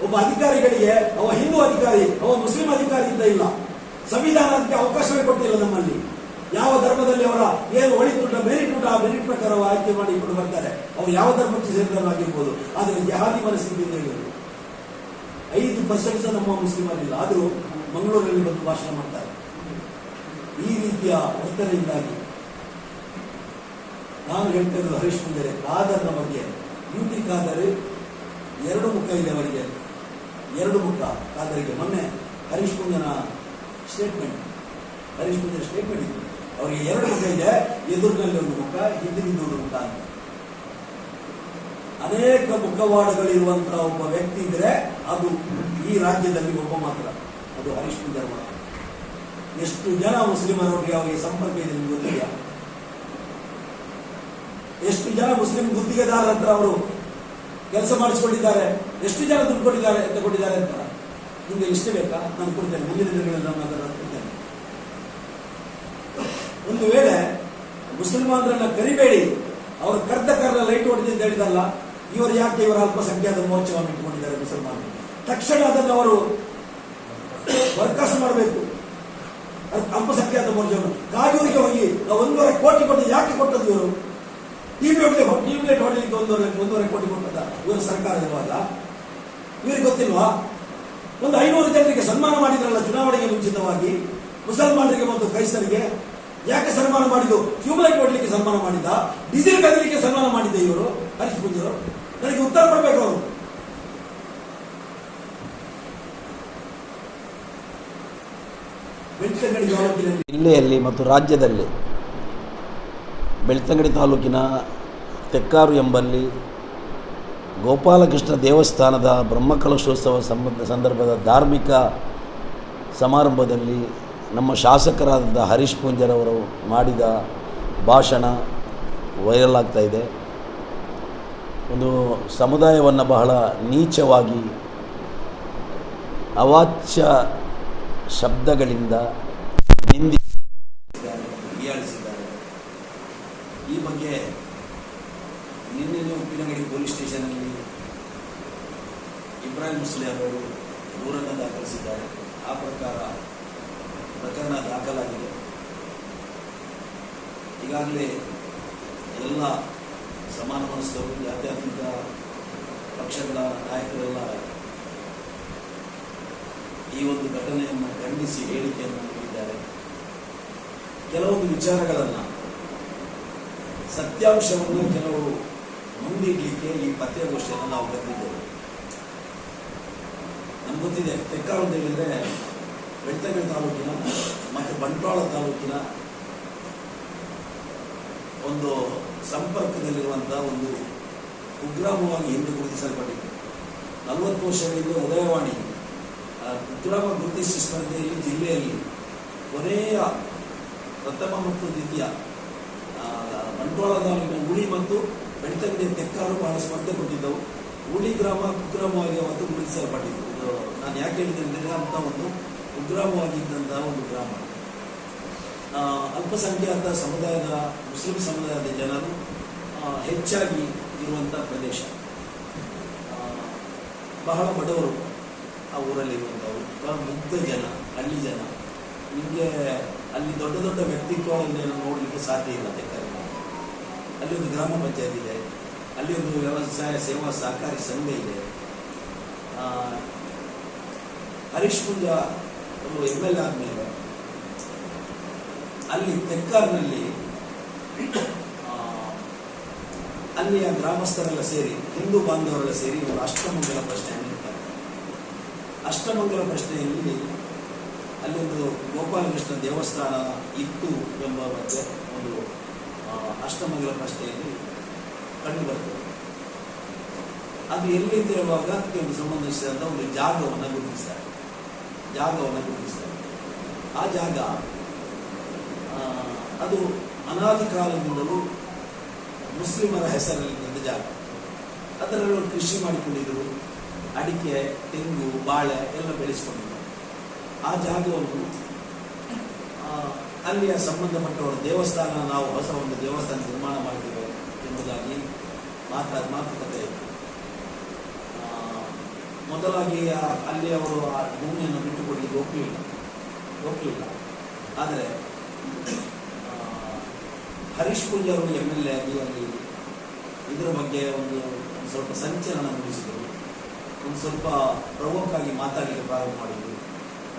ಒಬ್ಬ ಅಧಿಕಾರಿಗಳಿಗೆ ಅವ ಹಿಂದೂ ಅಧಿಕಾರಿ ಅವ ಮುಸ್ಲಿಂ ಅಧಿಕಾರಿ ಅಂತ ಇಲ್ಲ. ಸಂವಿಧಾನಕ್ಕೆ ಅವಕಾಶವೇ ಕೊಟ್ಟಿಲ್ಲ ನಮ್ಮಲ್ಲಿ. ಯಾವ ಧರ್ಮದಲ್ಲಿ ಅವರ ಏನು ಒಳಿತುಂಟ ಮೆರಿಟ್ ಆ ಮೆರಿಟ್ ಪ್ರಕಾರ ಆಯ್ಕೆ ಮಾಡಿ ಇಟ್ಕೊಂಡು ಬರ್ತಾರೆ. ಅವ್ರು ಯಾವ ಧರ್ಮಕ್ಕೆ ಸೇರಿದವರಾಗಿರ್ಬೋದು? ಆದರೆ ಜಹಾದಿ ಮನಸ್ಥಿತಿಯಿಂದ ಹೇಳಿದರು ಐದು ಪರ್ಸೆಂಟ್ ಸಹ ನಮ್ಮ ಮುಸ್ಲಿಮರಿಲ್ಲ ಆದರೂ ಮಂಗಳೂರಲ್ಲಿ ಬಂದು ಭಾಷಣ ಮಾಡ್ತಾರೆ. ಈ ರೀತಿಯ ವರ್ತನೆಯಿಂದಾಗಿ ನಾನು ಹೇಳ್ತಾ ಇರೋದು ಹರೀಶ್ ಮುಂದೆ ಕಾದರ್ನ ಬಗ್ಗೆ. ಯುಟಿ ಕಾದರೆ ಎರಡು ಮುಖ ಇದೆ ಅವರಿಗೆ. ಎರಡು ಮುಖ ಕಾದರಿಗೆ ಮೊನ್ನೆ ಹರೀಶ್ ಮುಂದನ ಸ್ಟೇಟ್ಮೆಂಟ್ ಹರೀಶ್ ಮುಂದಿನ ಸ್ಟೇಟ್ಮೆಂಟ್ ಇತ್ತು. ಅವರಿಗೆ ಎರಡು ಮುಖ ಇದೆ, ಎದುರಿನಲ್ಲಿ ಒಂದು ಮುಖ, ಹಿಂದಿನಿಂದ ಒಂದು ಮುಖ ಅಂತ. ಅನೇಕ ಮುಖವಾಡಗಳಿರುವಂತಹ ಒಬ್ಬ ವ್ಯಕ್ತಿ ಇದ್ರೆ ಅದು ಈ ರಾಜ್ಯದಲ್ಲಿ ಒಬ್ಬ ಮಾತ್ರ. ಅದು ಹರೀಶ್ ಧರ್ಮ ಎಷ್ಟು ಜನ ಮುಸ್ಲಿಮರೊಟ್ಟಿಗೆ ಅವರಿಗೆ ಸಂಪರ್ಕ ಇದೆ ನಿಮ್ಗೆ ಗೊತ್ತಿಲ್ಲ ಎಷ್ಟು ಜನ ಮುಸ್ಲಿಂ ಗುತ್ತಿಗೆದಾರ ಹತ್ರ ಅವರು ಕೆಲಸ ಮಾಡಿಸಿಕೊಂಡಿದ್ದಾರೆ, ಎಷ್ಟು ಜನ ದುಡ್ಡು ಕೊಟ್ಟಿದ್ದಾರೆ ಅಂತ ಕೊಟ್ಟಿದ್ದಾರೆ ಅಂತ. ನಿಮಗೆ ಇಷ್ಟ ಬೇಕಾ? ನಾನು ಕೊಡ್ತೇನೆ. ಮುಂದಿನ ದಿನಗಳಲ್ಲಿ ನಾನು ಒಂದು ವೇಳೆ ಮುಸಲ್ಮಾನರನ್ನ ಕರಿಬೇಡಿ, ಅವರು ಕರ್ದ ಕರ್ದ ಲೈಟ್ ಹೊಡೆದಿದ್ದು ಹೇಳಿದಲ್ಲ, ಇವರು ಯಾಕೆ ಇವರ ಅಲ್ಪಸಂಖ್ಯಾತ ಮೋರ್ಚವನ್ನು ಇಟ್ಟುಕೊಂಡಿದ್ದಾರೆ ಮುಸಲ್ಮಾನರು? ತಕ್ಷಣ ಅದನ್ನು ಅವರು ಬರ್ಕಾಸ್ ಮಾಡಬೇಕು. ಅಲ್ಪಸಂಖ್ಯಾತ ಮೋರ್ಚವನ್ನು ಕಾಗೂರಿಗೆ ಹೋಗಿ, ನಾವು ಒಂದೂವರೆ ಕೋಟಿ ಕೊಟ್ಟು ಯಾಕೆ ಕೊಟ್ಟದ್ದು ಇವರು? ಟಿವಿ ಲೈಟ್ ಹೊಡೆಯಲಿಕ್ಕೆ ಒಂದೂವರೆ ಒಂದೂವರೆ ಕೋಟಿ ಕೊಟ್ಟದ ಇವರು ಸರ್ಕಾರ ಇರುವಾಗ? ಇವರಿಗೆ ಗೊತ್ತಿಲ್ವಾ? ಒಂದು ಐನೂರು ಜನರಿಗೆ ಸನ್ಮಾನ ಮಾಡಿದ್ರಲ್ಲ ಚುನಾವಣೆಗೆ ಮುಂಚಿತವಾಗಿ, ಮುಸಲ್ಮಾನರಿಗೆ ಮತ್ತು ಕ್ರೈಸ್ತರಿಗೆ ಸನ್ಮಾನ ಮಾಡಿದ್ದು? ಟ್ಯೂಬ್ಲೈಟ್ ಕೊಡ್ಲಿಕ್ಕೆ ಸನ್ಮಾನ ಮಾಡಿದ್ದ? ಡೀಸೆಲ್ ಕದಲಿಕ್ಕೆ ಸನ್ಮಾನ ಮಾಡಿದ್ದ ಇವರು? ಹರೀಶ್ ಪೂಜಾರು ನನಗೆ ಉತ್ತರ ಕೊಡಬೇಕು ಅವರು. ಜಿಲ್ಲೆಯಲ್ಲಿ ಮತ್ತು ರಾಜ್ಯದಲ್ಲಿ ಬೆಳ್ತಂಗಡಿ ತಾಲೂಕಿನ ತೆಕ್ಕಾರು ಎಂಬಲ್ಲಿ ಗೋಪಾಲಕೃಷ್ಣ ದೇವಸ್ಥಾನದ ಬ್ರಹ್ಮಕಲಶೋತ್ಸವ ಸಂಬಂಧ ಸಂದರ್ಭದ ಧಾರ್ಮಿಕ ಸಮಾರಂಭದಲ್ಲಿ ನಮ್ಮ ಶಾಸಕರಾದಂಥ ಹರೀಶ್ ಪೂಂಜರವರು ಮಾಡಿದ ಭಾಷಣ ವೈರಲ್ ಆಗ್ತಾ ಇದೆ. ಒಂದು ಸಮುದಾಯವನ್ನು ಬಹಳ ನೀಚವಾಗಿ, ಅವಾಚ್ಯ ಶಬ್ದಗಳಿಂದ ನಿಂದಿ ಹೀಯಾಳಿಸಿದ್ದಾರೆ ಈ ಬಗ್ಗೆ ನಿನ್ನೆ ಉಪ್ಪಿನಗಡಿ ಪೊಲೀಸ್ ಸ್ಟೇಷನಲ್ಲಿ ಇಬ್ರಾಹಿಂ ಮುಸ್ಲಿಂ ಅವರು ದೂರನ್ನು ದಾಖಲಿಸಿದ್ದಾರೆ ಆ ಪ್ರಕಾರ ಪ್ರಕರಣ ದಾಖಲಾಗಿದೆ ಈಗಾಗಲೇ ಎಲ್ಲ ಸಮಾನ ಮನಸ್ಸರು ಆಧ್ಯಾತ್ಮಿಕ ಪಕ್ಷಗಳ ನಾಯಕರೆಲ್ಲ ಈ ಒಂದು ಘಟನೆಯನ್ನು ಖಂಡಿಸಿ ಹೇಳಿಕೆಯನ್ನು ನೀಡಿದ್ದಾರೆ ಕೆಲವೊಂದು ವಿಚಾರಗಳನ್ನು ಸತ್ಯಾಂಶವನ್ನು ಕೆಲವು ಮುಂದಿಡ್ಲಿಕ್ಕೆ ಈ ಪತ್ರಿಕಾಗೋಷ್ಠಿಯನ್ನು ನಾವು ಕರೆದಿದ್ದೇವೆ ನಮ್ಗೆ ಗೊತ್ತಿದೆ ತೆಕ್ಕಾರು ಅಂತ ಹೇಳಿದ್ರೆ ಬೆಳ್ತಂಗಡಿ ತಾಲೂಕಿನ ಮತ್ತು ಬಂಟ್ವಾಳ ತಾಲೂಕಿನ ಒಂದು ಸಂಪರ್ಕದಲ್ಲಿರುವಂತಹ ಒಂದು ಕುಗ್ರಾಮವಾಗಿ ಎಂದು ಗುರುತಿಸಲ್ಪಟ್ಟಿದೆ. ನಲವತ್ತು ವರ್ಷಗಳಿಂದ ಉದಯವಾಣಿ ಕುಗ್ರಾಮ ಗುರುತಿಸಿ ಸ್ಪರ್ಧೆಯಲ್ಲಿ ಜಿಲ್ಲೆಯಲ್ಲಿ ಕೊನೆಯ ಪ್ರಥಮ ಮತ್ತು ದ್ವಿತೀಯ ಬಂಟ್ವಾಳ ತಾಲೂಕಿನ ಉಳಿ ಮತ್ತು ಬೆಳ್ತಂಗಡಿಯ ತೆಕ್ಕಾರು ಬಹಳ ಸ್ಪರ್ಧೆ ಕೊಟ್ಟಿದ್ದವು. ಉಳಿ ಗ್ರಾಮ ಕುಗ್ರಾಮವಾಗಿ ಅವತ್ತು ಗುರುತಿಸಲ್ಪಟ್ಟಿದ್ದು ನಾನು ಯಾಕೆ ಹೇಳಿದ್ದೇನೆ ಅಂತ ಒಂದು ಕುಗ್ರಾಮವಾಗಿದ್ದಂತಹ ಒಂದು ಗ್ರಾಮ. ಅಲ್ಪಸಂಖ್ಯಾತ ಸಮುದಾಯದ, ಮುಸ್ಲಿಂ ಸಮುದಾಯದ ಜನರು ಹೆಚ್ಚಾಗಿ ಇರುವಂಥ ಪ್ರದೇಶ. ಬಹಳ ಬಡವರು ಆ ಊರಲ್ಲಿ ಇರುವಂಥವ್ರು ಬಹಳ ಮುಗ್ಧ ಜನ, ಹಳ್ಳಿ ಜನ. ನಿಮಗೆ ಅಲ್ಲಿ ದೊಡ್ಡ ದೊಡ್ಡ ವ್ಯಕ್ತಿತ್ವಗಳನ್ನು ನೋಡಲಿಕ್ಕೆ ಸಾಧ್ಯ ಇಲ್ಲ ತೆಕ್ಕಲ್ಲಿ ಅಲ್ಲಿ ಒಂದು ಗ್ರಾಮ ಪಂಚಾಯತ್ ಇದೆ. ಅಲ್ಲಿ ಒಂದು ವ್ಯವಸಾಯ, ಸೇವಾ, ಸಹಕಾರಿ ಸಂಘ ಇದೆ. ಹರೀಶ್ ಪುಂಜ ಅವರು ಎಂ ಎಲ್ ಆದಮೇಲೆ ಅಲ್ಲಿ ತೆಕ್ಕಾರ್ನಲ್ಲಿ ಅಲ್ಲಿಯ ಗ್ರಾಮಸ್ಥರೆಲ್ಲ ಸೇರಿ, ಹಿಂದೂ ಬಾಂಧವರೆಲ್ಲ ಸೇರಿ ಇವರು ಅಷ್ಟಮಂಗಲ ಪ್ರಶ್ನೆಯನ್ನು ಇಡ್ತಾರೆ ಅಷ್ಟಮಂಗಲ ಪ್ರಶ್ನೆಯಲ್ಲಿ ಅಲ್ಲೊಂದು ಗೋಪಾಲಕೃಷ್ಣ ದೇವಸ್ಥಾನ ಇತ್ತು ಎಂಬ ಬಗ್ಗೆ ಒಂದು ಅಷ್ಟಮಂಗಲ ಪ್ರಶ್ನೆಯಲ್ಲಿ ಕಂಡು ಬರ್ತದೆ. ಅದು ಎಲ್ಲಿ ಹೇಳುವಾಗ ಅದಕ್ಕೆ ಸಂಬಂಧಿಸಿದಂಥ ಒಂದು ಜಾಗವನ್ನು ಗುರುತಿಸ್ತಾರೆ. ಜಾಗವನ್ನು ಗುರುತಿಸ್ತಾರೆ ಆ ಜಾಗ ಅದು ಅನಾದಿ ಕಾಲದಿಂದಲೂ ಮುಸ್ಲಿಮರ ಹೆಸರಲ್ಲಿದ್ದ ಜಾಗ. ಅದರಲ್ಲಿ ಕೃಷಿ ಮಾಡಿಕೊಂಡಿದ್ದರು. ಅಡಿಕೆ, ತೆಂಗು, ಬಾಳೆ ಎಲ್ಲ ಬೆಳೆಸಿಕೊಂಡಿದ್ದರು. ಆ ಜಾಗವನ್ನು ಅಲ್ಲಿಯ ಸಂಬಂಧಪಟ್ಟವರ ದೇವಸ್ಥಾನ, ನಾವು ಹೊಸ ಒಂದು ದೇವಸ್ಥಾನ ನಿರ್ಮಾಣ ಮಾಡಿದ್ದೇವೆ ಎಂಬುದಾಗಿ ಮಾತಾಡ ಮಾತುಕತೆ. ಮೊದಲಾಗಿ ಅಲ್ಲಿ ಅವರು ಆ ಭೂಮಿಯನ್ನು ಬಿಟ್ಟುಕೊಡ್ಲಿಕ್ಕೆ ಒಪ್ಪಲಿಲ್ಲ ಒಪ್ಪಲಿಲ್ಲ ಆದರೆ ಹರೀಶ್ ಪೂಜಾ ಅವರು ಎಂ ಎಲ್ ಎ ಆಗಿ ಅಲ್ಲಿ ಇದರ ಬಗ್ಗೆ ಒಂದು ಒಂದು ಸ್ವಲ್ಪ ಸಂಚಲನ ಮೂಡಿಸಿದರು. ಒಂದು ಸ್ವಲ್ಪ ಪ್ರಮುಖವಾಗಿ ಮಾತಾಡಲಿಕ್ಕೆ ಪ್ರಾರಂಭ ಮಾಡಿದರು.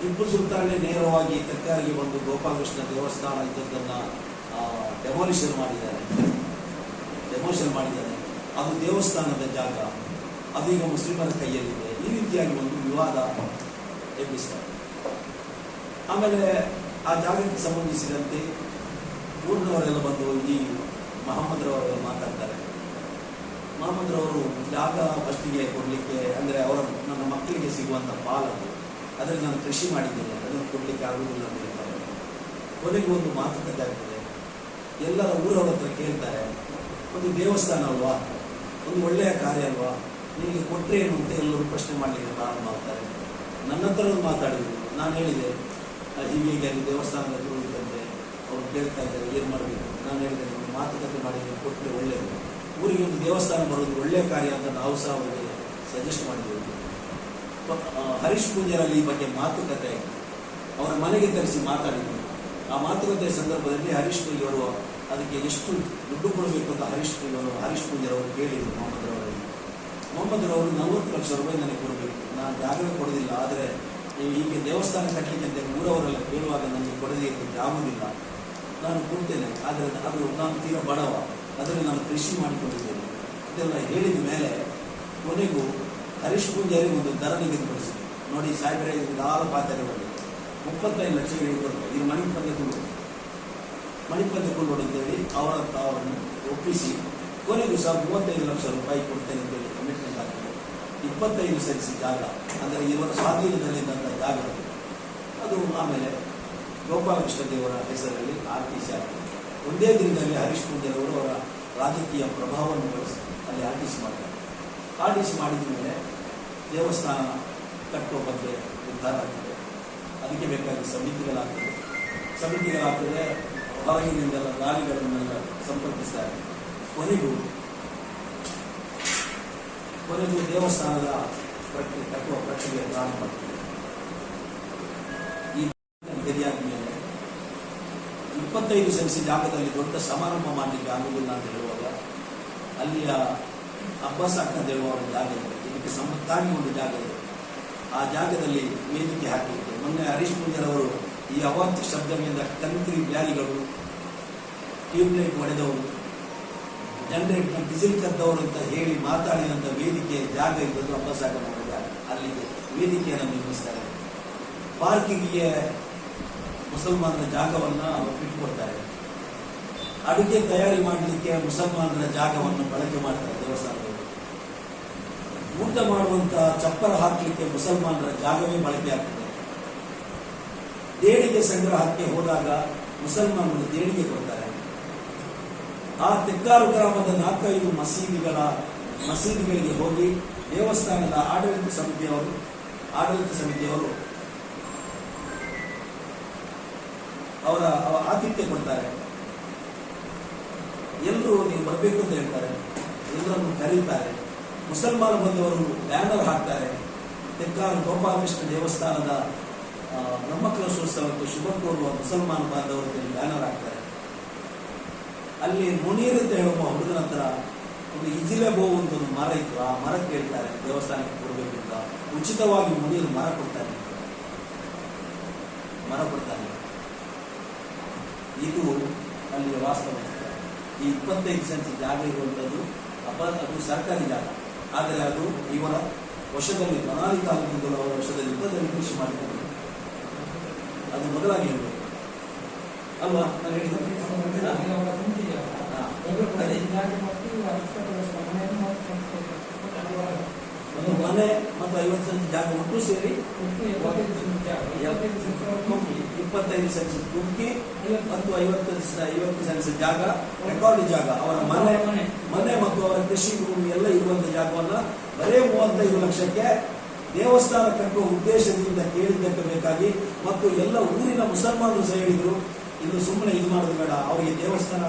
ಟಿಪ್ಪು ಸುಲ್ತಾನೇ ನೇರವಾಗಿ ತರಕಾರಿಗೆ ಬಂದು ಗೋಪಾಲಕೃಷ್ಣ ದೇವಸ್ಥಾನ ಇದ್ದದ್ದನ್ನು ಡೆಮೋಲಿಷನ್ ಮಾಡಿದ್ದಾರೆ. ಡೆಮೋಲಿಷನ್ ಮಾಡಿದ್ದಾರೆ. ಅದು ದೇವಸ್ಥಾನದ ಜಾಗ. ಅದು ಈಗ ಮುಸ್ಲಿಮರ ಕೈಯಲ್ಲಿದೆ. ಈ ರೀತಿಯಾಗಿ ಒಂದು ವಿವಾದ ಎಬ್ಬಿಸ್ತಾರೆ ಆಮೇಲೆ ಆ ಜಾಗಕ್ಕೆ ಸಂಬಂಧಿಸಿದಂತೆ ಊರಿನವರೆಲ್ಲ ಬಂದು ಈ ಮಹಮ್ಮದ್ ರವರೆಲ್ಲ ಮಾತಾಡ್ತಾರೆ ಮಹಮ್ಮದ್ ರವರು ಜಾಗ ಫಸ್ಟಿಗೆ ಕೊಡಲಿಕ್ಕೆ ಅಂದರೆ ಅವರ ನನ್ನ ಮಕ್ಕಳಿಗೆ ಸಿಗುವಂಥ ಪಾಲನ್ನು ಅದರಲ್ಲಿ ನಾನು ಕೃಷಿ ಮಾಡಿದ್ದೇನೆ ಅದನ್ನು ಕೊಡಲಿಕ್ಕೆ ಆಗುವುದಿಲ್ಲ ಅಂತ ಹೇಳ್ತಾರೆ ಕೊನೆಗೆ ಒಂದು ಮಾತುಕತೆ ಆಗ್ತದೆ ಎಲ್ಲರ ಊರವರ ಹತ್ರ ಕೇಳ್ತಾರೆ ಒಂದು ದೇವಸ್ಥಾನ ಅಲ್ವಾ ಒಂದು ಒಳ್ಳೆಯ ಕಾರ್ಯ ಅಲ್ವಾ ನಿನಗೆ ಕೊಟ್ಟರೆ ಏನು ಅಂತ ಎಲ್ಲರೂ ಪ್ರಶ್ನೆ ಮಾಡಲಿಕ್ಕೆ ಪ್ರಾರಂಭ ಮಾಡ್ತಾರೆ ನನ್ನ ಹತ್ರ ಒಂದು ಮಾತಾಡಿದ್ರು. ನಾನು ಹೇಳಿದೆ ಹೀಗೆ ಅಲ್ಲಿ ದೇವಸ್ಥಾನದ ಗುರು ಅವರು ಕೇಳ್ತಾ ಇದ್ದಾರೆ, ಏನು ಮಾಡಬೇಕು ನಾನು ಹೇಳಿದೆ ನಿಮ್ಮ ಮಾತುಕತೆ ಮಾಡಿ ಕೊಟ್ಟರೆ ಒಳ್ಳೆಯದು ಊರಿಗೆ ಒಂದು ದೇವಸ್ಥಾನ ಬರೋದು ಒಳ್ಳೆಯ ಕಾರ್ಯ ಅಂತ ನಾವು ಸಹ ಅವರಿಗೆ ಸಜೆಸ್ಟ್ ಮಾಡಿದ್ದೇವೆ. ಹರೀಶ್ ಪೂಜಾರಲ್ಲಿ ಈ ಬಗ್ಗೆ ಮಾತುಕತೆ, ಅವರ ಮನೆಗೆ ತರಿಸಿ ಮಾತಾಡಿದ್ರು. ಆ ಮಾತುಕತೆ ಸಂದರ್ಭದಲ್ಲಿ ಹರೀಶ್ ಪೂಜಾರು ಅದಕ್ಕೆ ಎಷ್ಟು ದುಡ್ಡು ಕೊಡಬೇಕು ಅಂತ ಹರೀಶ್ ಪೂಜಾರು ಹರೀಶ್ ಪೂಜಾರವರು ಕೇಳಿದರು ಮೊಹಮ್ಮದ್ ರವರಲ್ಲಿ ಮೊಹಮ್ಮದ್ ರವರು ನಲವತ್ತು ಲಕ್ಷ ರೂಪಾಯಿ ನನಗೆ ಕೊಡಬೇಕು. ನಾನು ಜಾಗವೇ ಕೊಡೋದಿಲ್ಲ, ಆದರೆ ಹೀಗೆ ದೇವಸ್ಥಾನ ಕಟ್ಟಲಿಕ್ಕೆ ಅಂತ ಊರವರೆಲ್ಲ ಕೇಳುವಾಗ ನನಗೆ ಕೊಡದೇ ಆಗುವುದಿಲ್ಲ ನಾನು ಕೊಡ್ತೇನೆ ಆದರೆ ಅದು ನಾನು ತೀರಾ ಬಡವ. ಅದರಲ್ಲಿ ನಾನು ಕೃಷಿ ಮಾಡಿಕೊಂಡಿದ್ದೇನೆ. ಇದೆಲ್ಲ ಹೇಳಿದ ಮೇಲೆ ಕೊನೆಗೂ ಹರೀಶ್ ಪೂಜಾರಿ ಒಂದು ದರ ನಿಗದಿಪಡಿಸಿದೆ. ನೋಡಿ ಸಾಹೇಬ್ರೆ ಆರು ಪಾತ್ರೆ ಬಂದಿದೆ ಮುಪ್ಪತ್ತೈದು ಲಕ್ಷ ಕೊಡ್ತಾರೆ ಇದು ಮಣಿಪಂದ್ಯ ಕೊಡು. ಮಣಿಪಂದ್ಯ ಕುಳ್ಳು ಅಂತೇಳಿ ಅವರ ಅವರನ್ನು ಒಪ್ಪಿಸಿ. ಕೊನೆಗೂ ಸಹ ಮೂವತ್ತೈದು ಲಕ್ಷ ರೂಪಾಯಿ ಕೊಡ್ತೇನೆ ಅಂತೇಳಿ ಇಪ್ಪತ್ತೈದು ಸೆನ್ಸ್ ಜಾಗ, ಅಂದರೆ ಇವರ ಸ್ವಾಧೀನದಲ್ಲಿದ್ದಂಥ ಜಾಗ ಅದು. ಆಮೇಲೆ ಗೋಪಾಲಕೃಷ್ಣ ದೇವರ ಹೆಸರಲ್ಲಿ ಆರ್ ಟಿ ಸಿ ಆಗಿದೆ. ಒಂದೇ ದಿನದಲ್ಲಿ ಹರೀಶ್ ಪೂಜಾರವರು ಅವರ ರಾಜಕೀಯ ಪ್ರಭಾವವನ್ನು ಬಳಸಿ ಅಲ್ಲಿ ಆರ್ ಟಿ ಸಿ ಮಾಡ್ತಾರೆ. ಆರ್ ಟಿ ಸಿ ಮಾಡಿದ ಮೇಲೆ ದೇವಸ್ಥಾನ ಕಟ್ಟುವ ಬಗ್ಗೆ ನಿರ್ಧಾರ ಆಗ್ತದೆ. ಅದಕ್ಕೆ ಬೇಕಾದ ಸಮಿತಿಗಳಾಗ್ತದೆ. ಸಮಿತಿಗಳಾಗ್ತದೆ, ಹೊರಗಿನಿಂದೆಲ್ಲ ದಾರಿಗಳನ್ನೆಲ್ಲ ಸಂಪರ್ಕಿಸ್ತಾರೆ ಕೊನೆಗೂ ಕೊನೆಗೂ ದೇವಸ್ಥಾನದ ಪ್ರಕ್ರಿಯೆ ಕಟ್ಟುವ ಪ್ರಕ್ರಿಯೆ ಪ್ರಾರಂಭ. ಈ ಮೇಲೆ ಇಪ್ಪತ್ತೈದು ಸೆನ್ಸ್ ಜಾಗದಲ್ಲಿ ದೊಡ್ಡ ಸಮಾರಂಭ ಮಾಡಲಿಕ್ಕೆ ಆಗುವುದಿಲ್ಲ ಅಂತ ಹೇಳುವಾಗ ಅಲ್ಲಿಯ ಅಬ್ಬಾಸ್ ಅಂತ ಹೇಳುವ ಒಂದು ಜಾಗ ಇದೆ. ಇದಕ್ಕೆ ಸಮತ್ತಾಗಿ ಒಂದು ಜಾಗ ಇದೆ. ಆ ಜಾಗದಲ್ಲಿ ವೇದಿಕೆ ಹಾಕಲಿಕ್ಕೆ ಮೊನ್ನೆ ಹರೀಶ್ ಪೂಜಾರ್ ಅವರು ಈ ಅವಾಂತ ಶಬ್ದಗಳಿಂದ ಕಂತ್ರಿ ಬ್ಯಾಲಿಗಳು ಟ್ಯೂಬ್ಲೈಟ್ ಹೊಡೆದವರು ಜನರೇಟ್ನ ಬಿಸಿಲು ಕದ್ದವರು ಅಂತ ಹೇಳಿ ಮಾತಾಡಿದಂಥ ವೇದಿಕೆ, ಜಾಗ ಇದ್ದರೂ ಆಗಮನ ಜಾಗ ಅಲ್ಲಿಗೆ ವೇದಿಕೆಯನ್ನು ನಿರ್ಮಿಸ್ತಾರೆ. ಪಾರ್ಕಿಂಗ್ಗೆ ಮುಸಲ್ಮಾನರ ಜಾಗವನ್ನು ಅವರು ಬಿಟ್ಟುಕೊಡ್ತಾರೆ. ಅಡುಗೆ ತಯಾರಿ ಮಾಡಲಿಕ್ಕೆ ಮುಸಲ್ಮಾನರ ಜಾಗವನ್ನು ಬಳಕೆ ಮಾಡ್ತಾರೆ ದೇವಸ್ಥಾನದಲ್ಲಿ. ಊಟ ಮಾಡುವಂತ ಚಪ್ಪರ ಹಾಕಲಿಕ್ಕೆ ಮುಸಲ್ಮಾನರ ಜಾಗವೇ ಬಳಕೆ ಆಗ್ತದೆ. ದೇಣಿಗೆ ಸಂಗ್ರಹಕ್ಕೆ ಹೋದಾಗ ಮುಸಲ್ಮಾನರು ದೇಣಿಗೆ ಕೊಡ್ತಾರೆ. ಆ ತೆಕ್ಕಾರು ಗ್ರಾಮದ ನಾಲ್ಕೈದು ಮಸೀದಿಗಳ, ಮಸೀದಿಗಳಿಗೆ ಹೋಗಿ ದೇವಸ್ಥಾನದ ಆಡಳಿತ ಸಮಿತಿಯವರು ಆಡಳಿತ ಸಮಿತಿಯವರು ಅವರ ಆತಿಥ್ಯ ಕೊಡ್ತಾರೆ. ಎಲ್ಲರೂ ನೀವು ಬರಬೇಕು ಅಂತ ಹೇಳ್ತಾರೆ. ಎಲ್ಲರನ್ನು ಕರೀತಾರೆ. ಮುಸಲ್ಮಾನ ಬಂದವರು ಬ್ಯಾನರ್ ಹಾಕ್ತಾರೆ. ತೆಕ್ಕಾರು ಗೋಪಾಲಕೃಷ್ಣ ದೇವಸ್ಥಾನದ ಬ್ರಹ್ಮಕಲಶೋತ್ಸವಕ್ಕೆ ಶುಭ ಕೋರುವ ಮುಸಲ್ಮಾನ ಬಾಂಧವರು ಬ್ಯಾನರ್ ಹಾಕ್ತಾರೆ. ಅಲ್ಲಿ ಮುನೀರ್ ಅಂತ ಹೇಳುವ ಹುಡುಗನ ಹತ್ರ ಒಂದು ಇಜಿಲೆ ಬೋ ಅಂತ ಒಂದು ಮರ ಇತ್ತು. ಆ ಮರ ಕೇಳ್ತಾರೆ, ದೇವಸ್ಥಾನಕ್ಕೆ ಕೊಡಬೇಕಿಂತ ಉಚಿತವಾಗಿ ಮುನೀರ್ ಮರ ಕೊಡ್ತಾನೆ ಮರ ಕೊಡ್ತಾನೆ ಇದು ಅಲ್ಲಿ ವಾಸ್ತವ. ಈ ಇಪ್ಪತ್ತೈದು ಸೆನ್ಸ್ ಜಾಗ ಇರುವಂಥದ್ದು ಅಪ ಅದು ಸರ್ಕಾರಿ ಜಾಗ. ಆದರೆ ಅದು ಇವರ ವಶದಲ್ಲಿ, ಮನಾಲಿ ತಾಲೂಕಿಂದಲೂ ಅವರ ವಶದಲ್ಲಿ ಇಪ್ಪತ್ತೈದು ಕೃಷಿ ಮಾಡಿದ್ದಾರೆ ಅದು ಮೊದಲಾಗಿ ಹೇಳಬೇಕು. ಅಲ್ವಾ? ನಾನು ಹೇಳಿದ್ದು? ಹಾ. ಒಂದು ಮನೆ ಮತ್ತು ಐವತ್ತು ಸೆಂಟ್ ಜಾಗ ಒಟ್ಟು ಸೇರಿ ಇಪ್ಪತ್ತೈದು ಸೆನ್ಸ್ ಕುಕ್ಕಿ ಮತ್ತು ಐವತ್ತು ಐವತ್ತು ಸೆನ್ಸ್ ಜಾಗ ರೆಕಾರ್ಡ್ ಜಾಗ, ಅವರ ಮನೆ ಮನೆ ಮತ್ತು ಅವರ ಕೃಷಿ ಭೂಮಿ ಎಲ್ಲ ಇರುವಂತ ಜಾಗವನ್ನ ಬರೇ ಮೂವತ್ತೈದು ಲಕ್ಷಕ್ಕೆ ದೇವಸ್ಥಾನ ಕಟ್ಟುವ ಉದ್ದೇಶದಿಂದ ಕೇಳಿದ್ದಕ್ಕೆ ಬೇಕಾಗಿ ಮತ್ತು ಎಲ್ಲ ಊರಿನ ಮುಸಲ್ಮಾನರು ಸಹ ಹೇಳಿದ್ರು ಇದು ಸುಮ್ಮನೆ ಇದು ಮಾಡೋದು ಬೇಡ, ಅವರಿಗೆ ದೇವಸ್ಥಾನ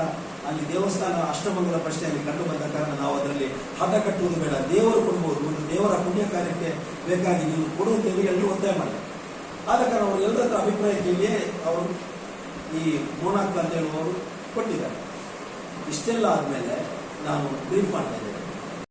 ಅಲ್ಲಿ ದೇವಸ್ಥಾನ ಅಷ್ಟಮಂಗಲ ಪ್ರಶ್ನೆಯಲ್ಲಿ ಕಂಡು ಬಂದ ಕಾರಣ ನಾವು ಅದರಲ್ಲಿ ಹದ ಕಟ್ಟುವುದು ಬೇಡ. ದೇವರು ಕೊಡಬಹುದು ಒಂದು ದೇವರ ಪುಣ್ಯ ಕಾರ್ಯಕ್ಕೆ ಬೇಕಾಗಿ ನೀವು ಕೊಡುವಂತೇಳಿ ಎಲ್ಲರೂ ಒತ್ತಾಯ ಮಾಡಿ. ಆದ ಕಾರಣ ಅವರು ಎಲ್ಲರ ಹತ್ರ ಅಭಿಪ್ರಾಯ ಕೇಳಿಯೇ ಅವರು ಈ ಮೋನಾಕ್ ಅಂತ ಹೇಳುವವರು ಕೊಟ್ಟಿದ್ದಾರೆ. ಇಷ್ಟೆಲ್ಲ ಆದಮೇಲೆ ನಾನು ಬ್ರೀಫ್ ಮಾಡ್ತಾ ಇದ್ದೇನೆ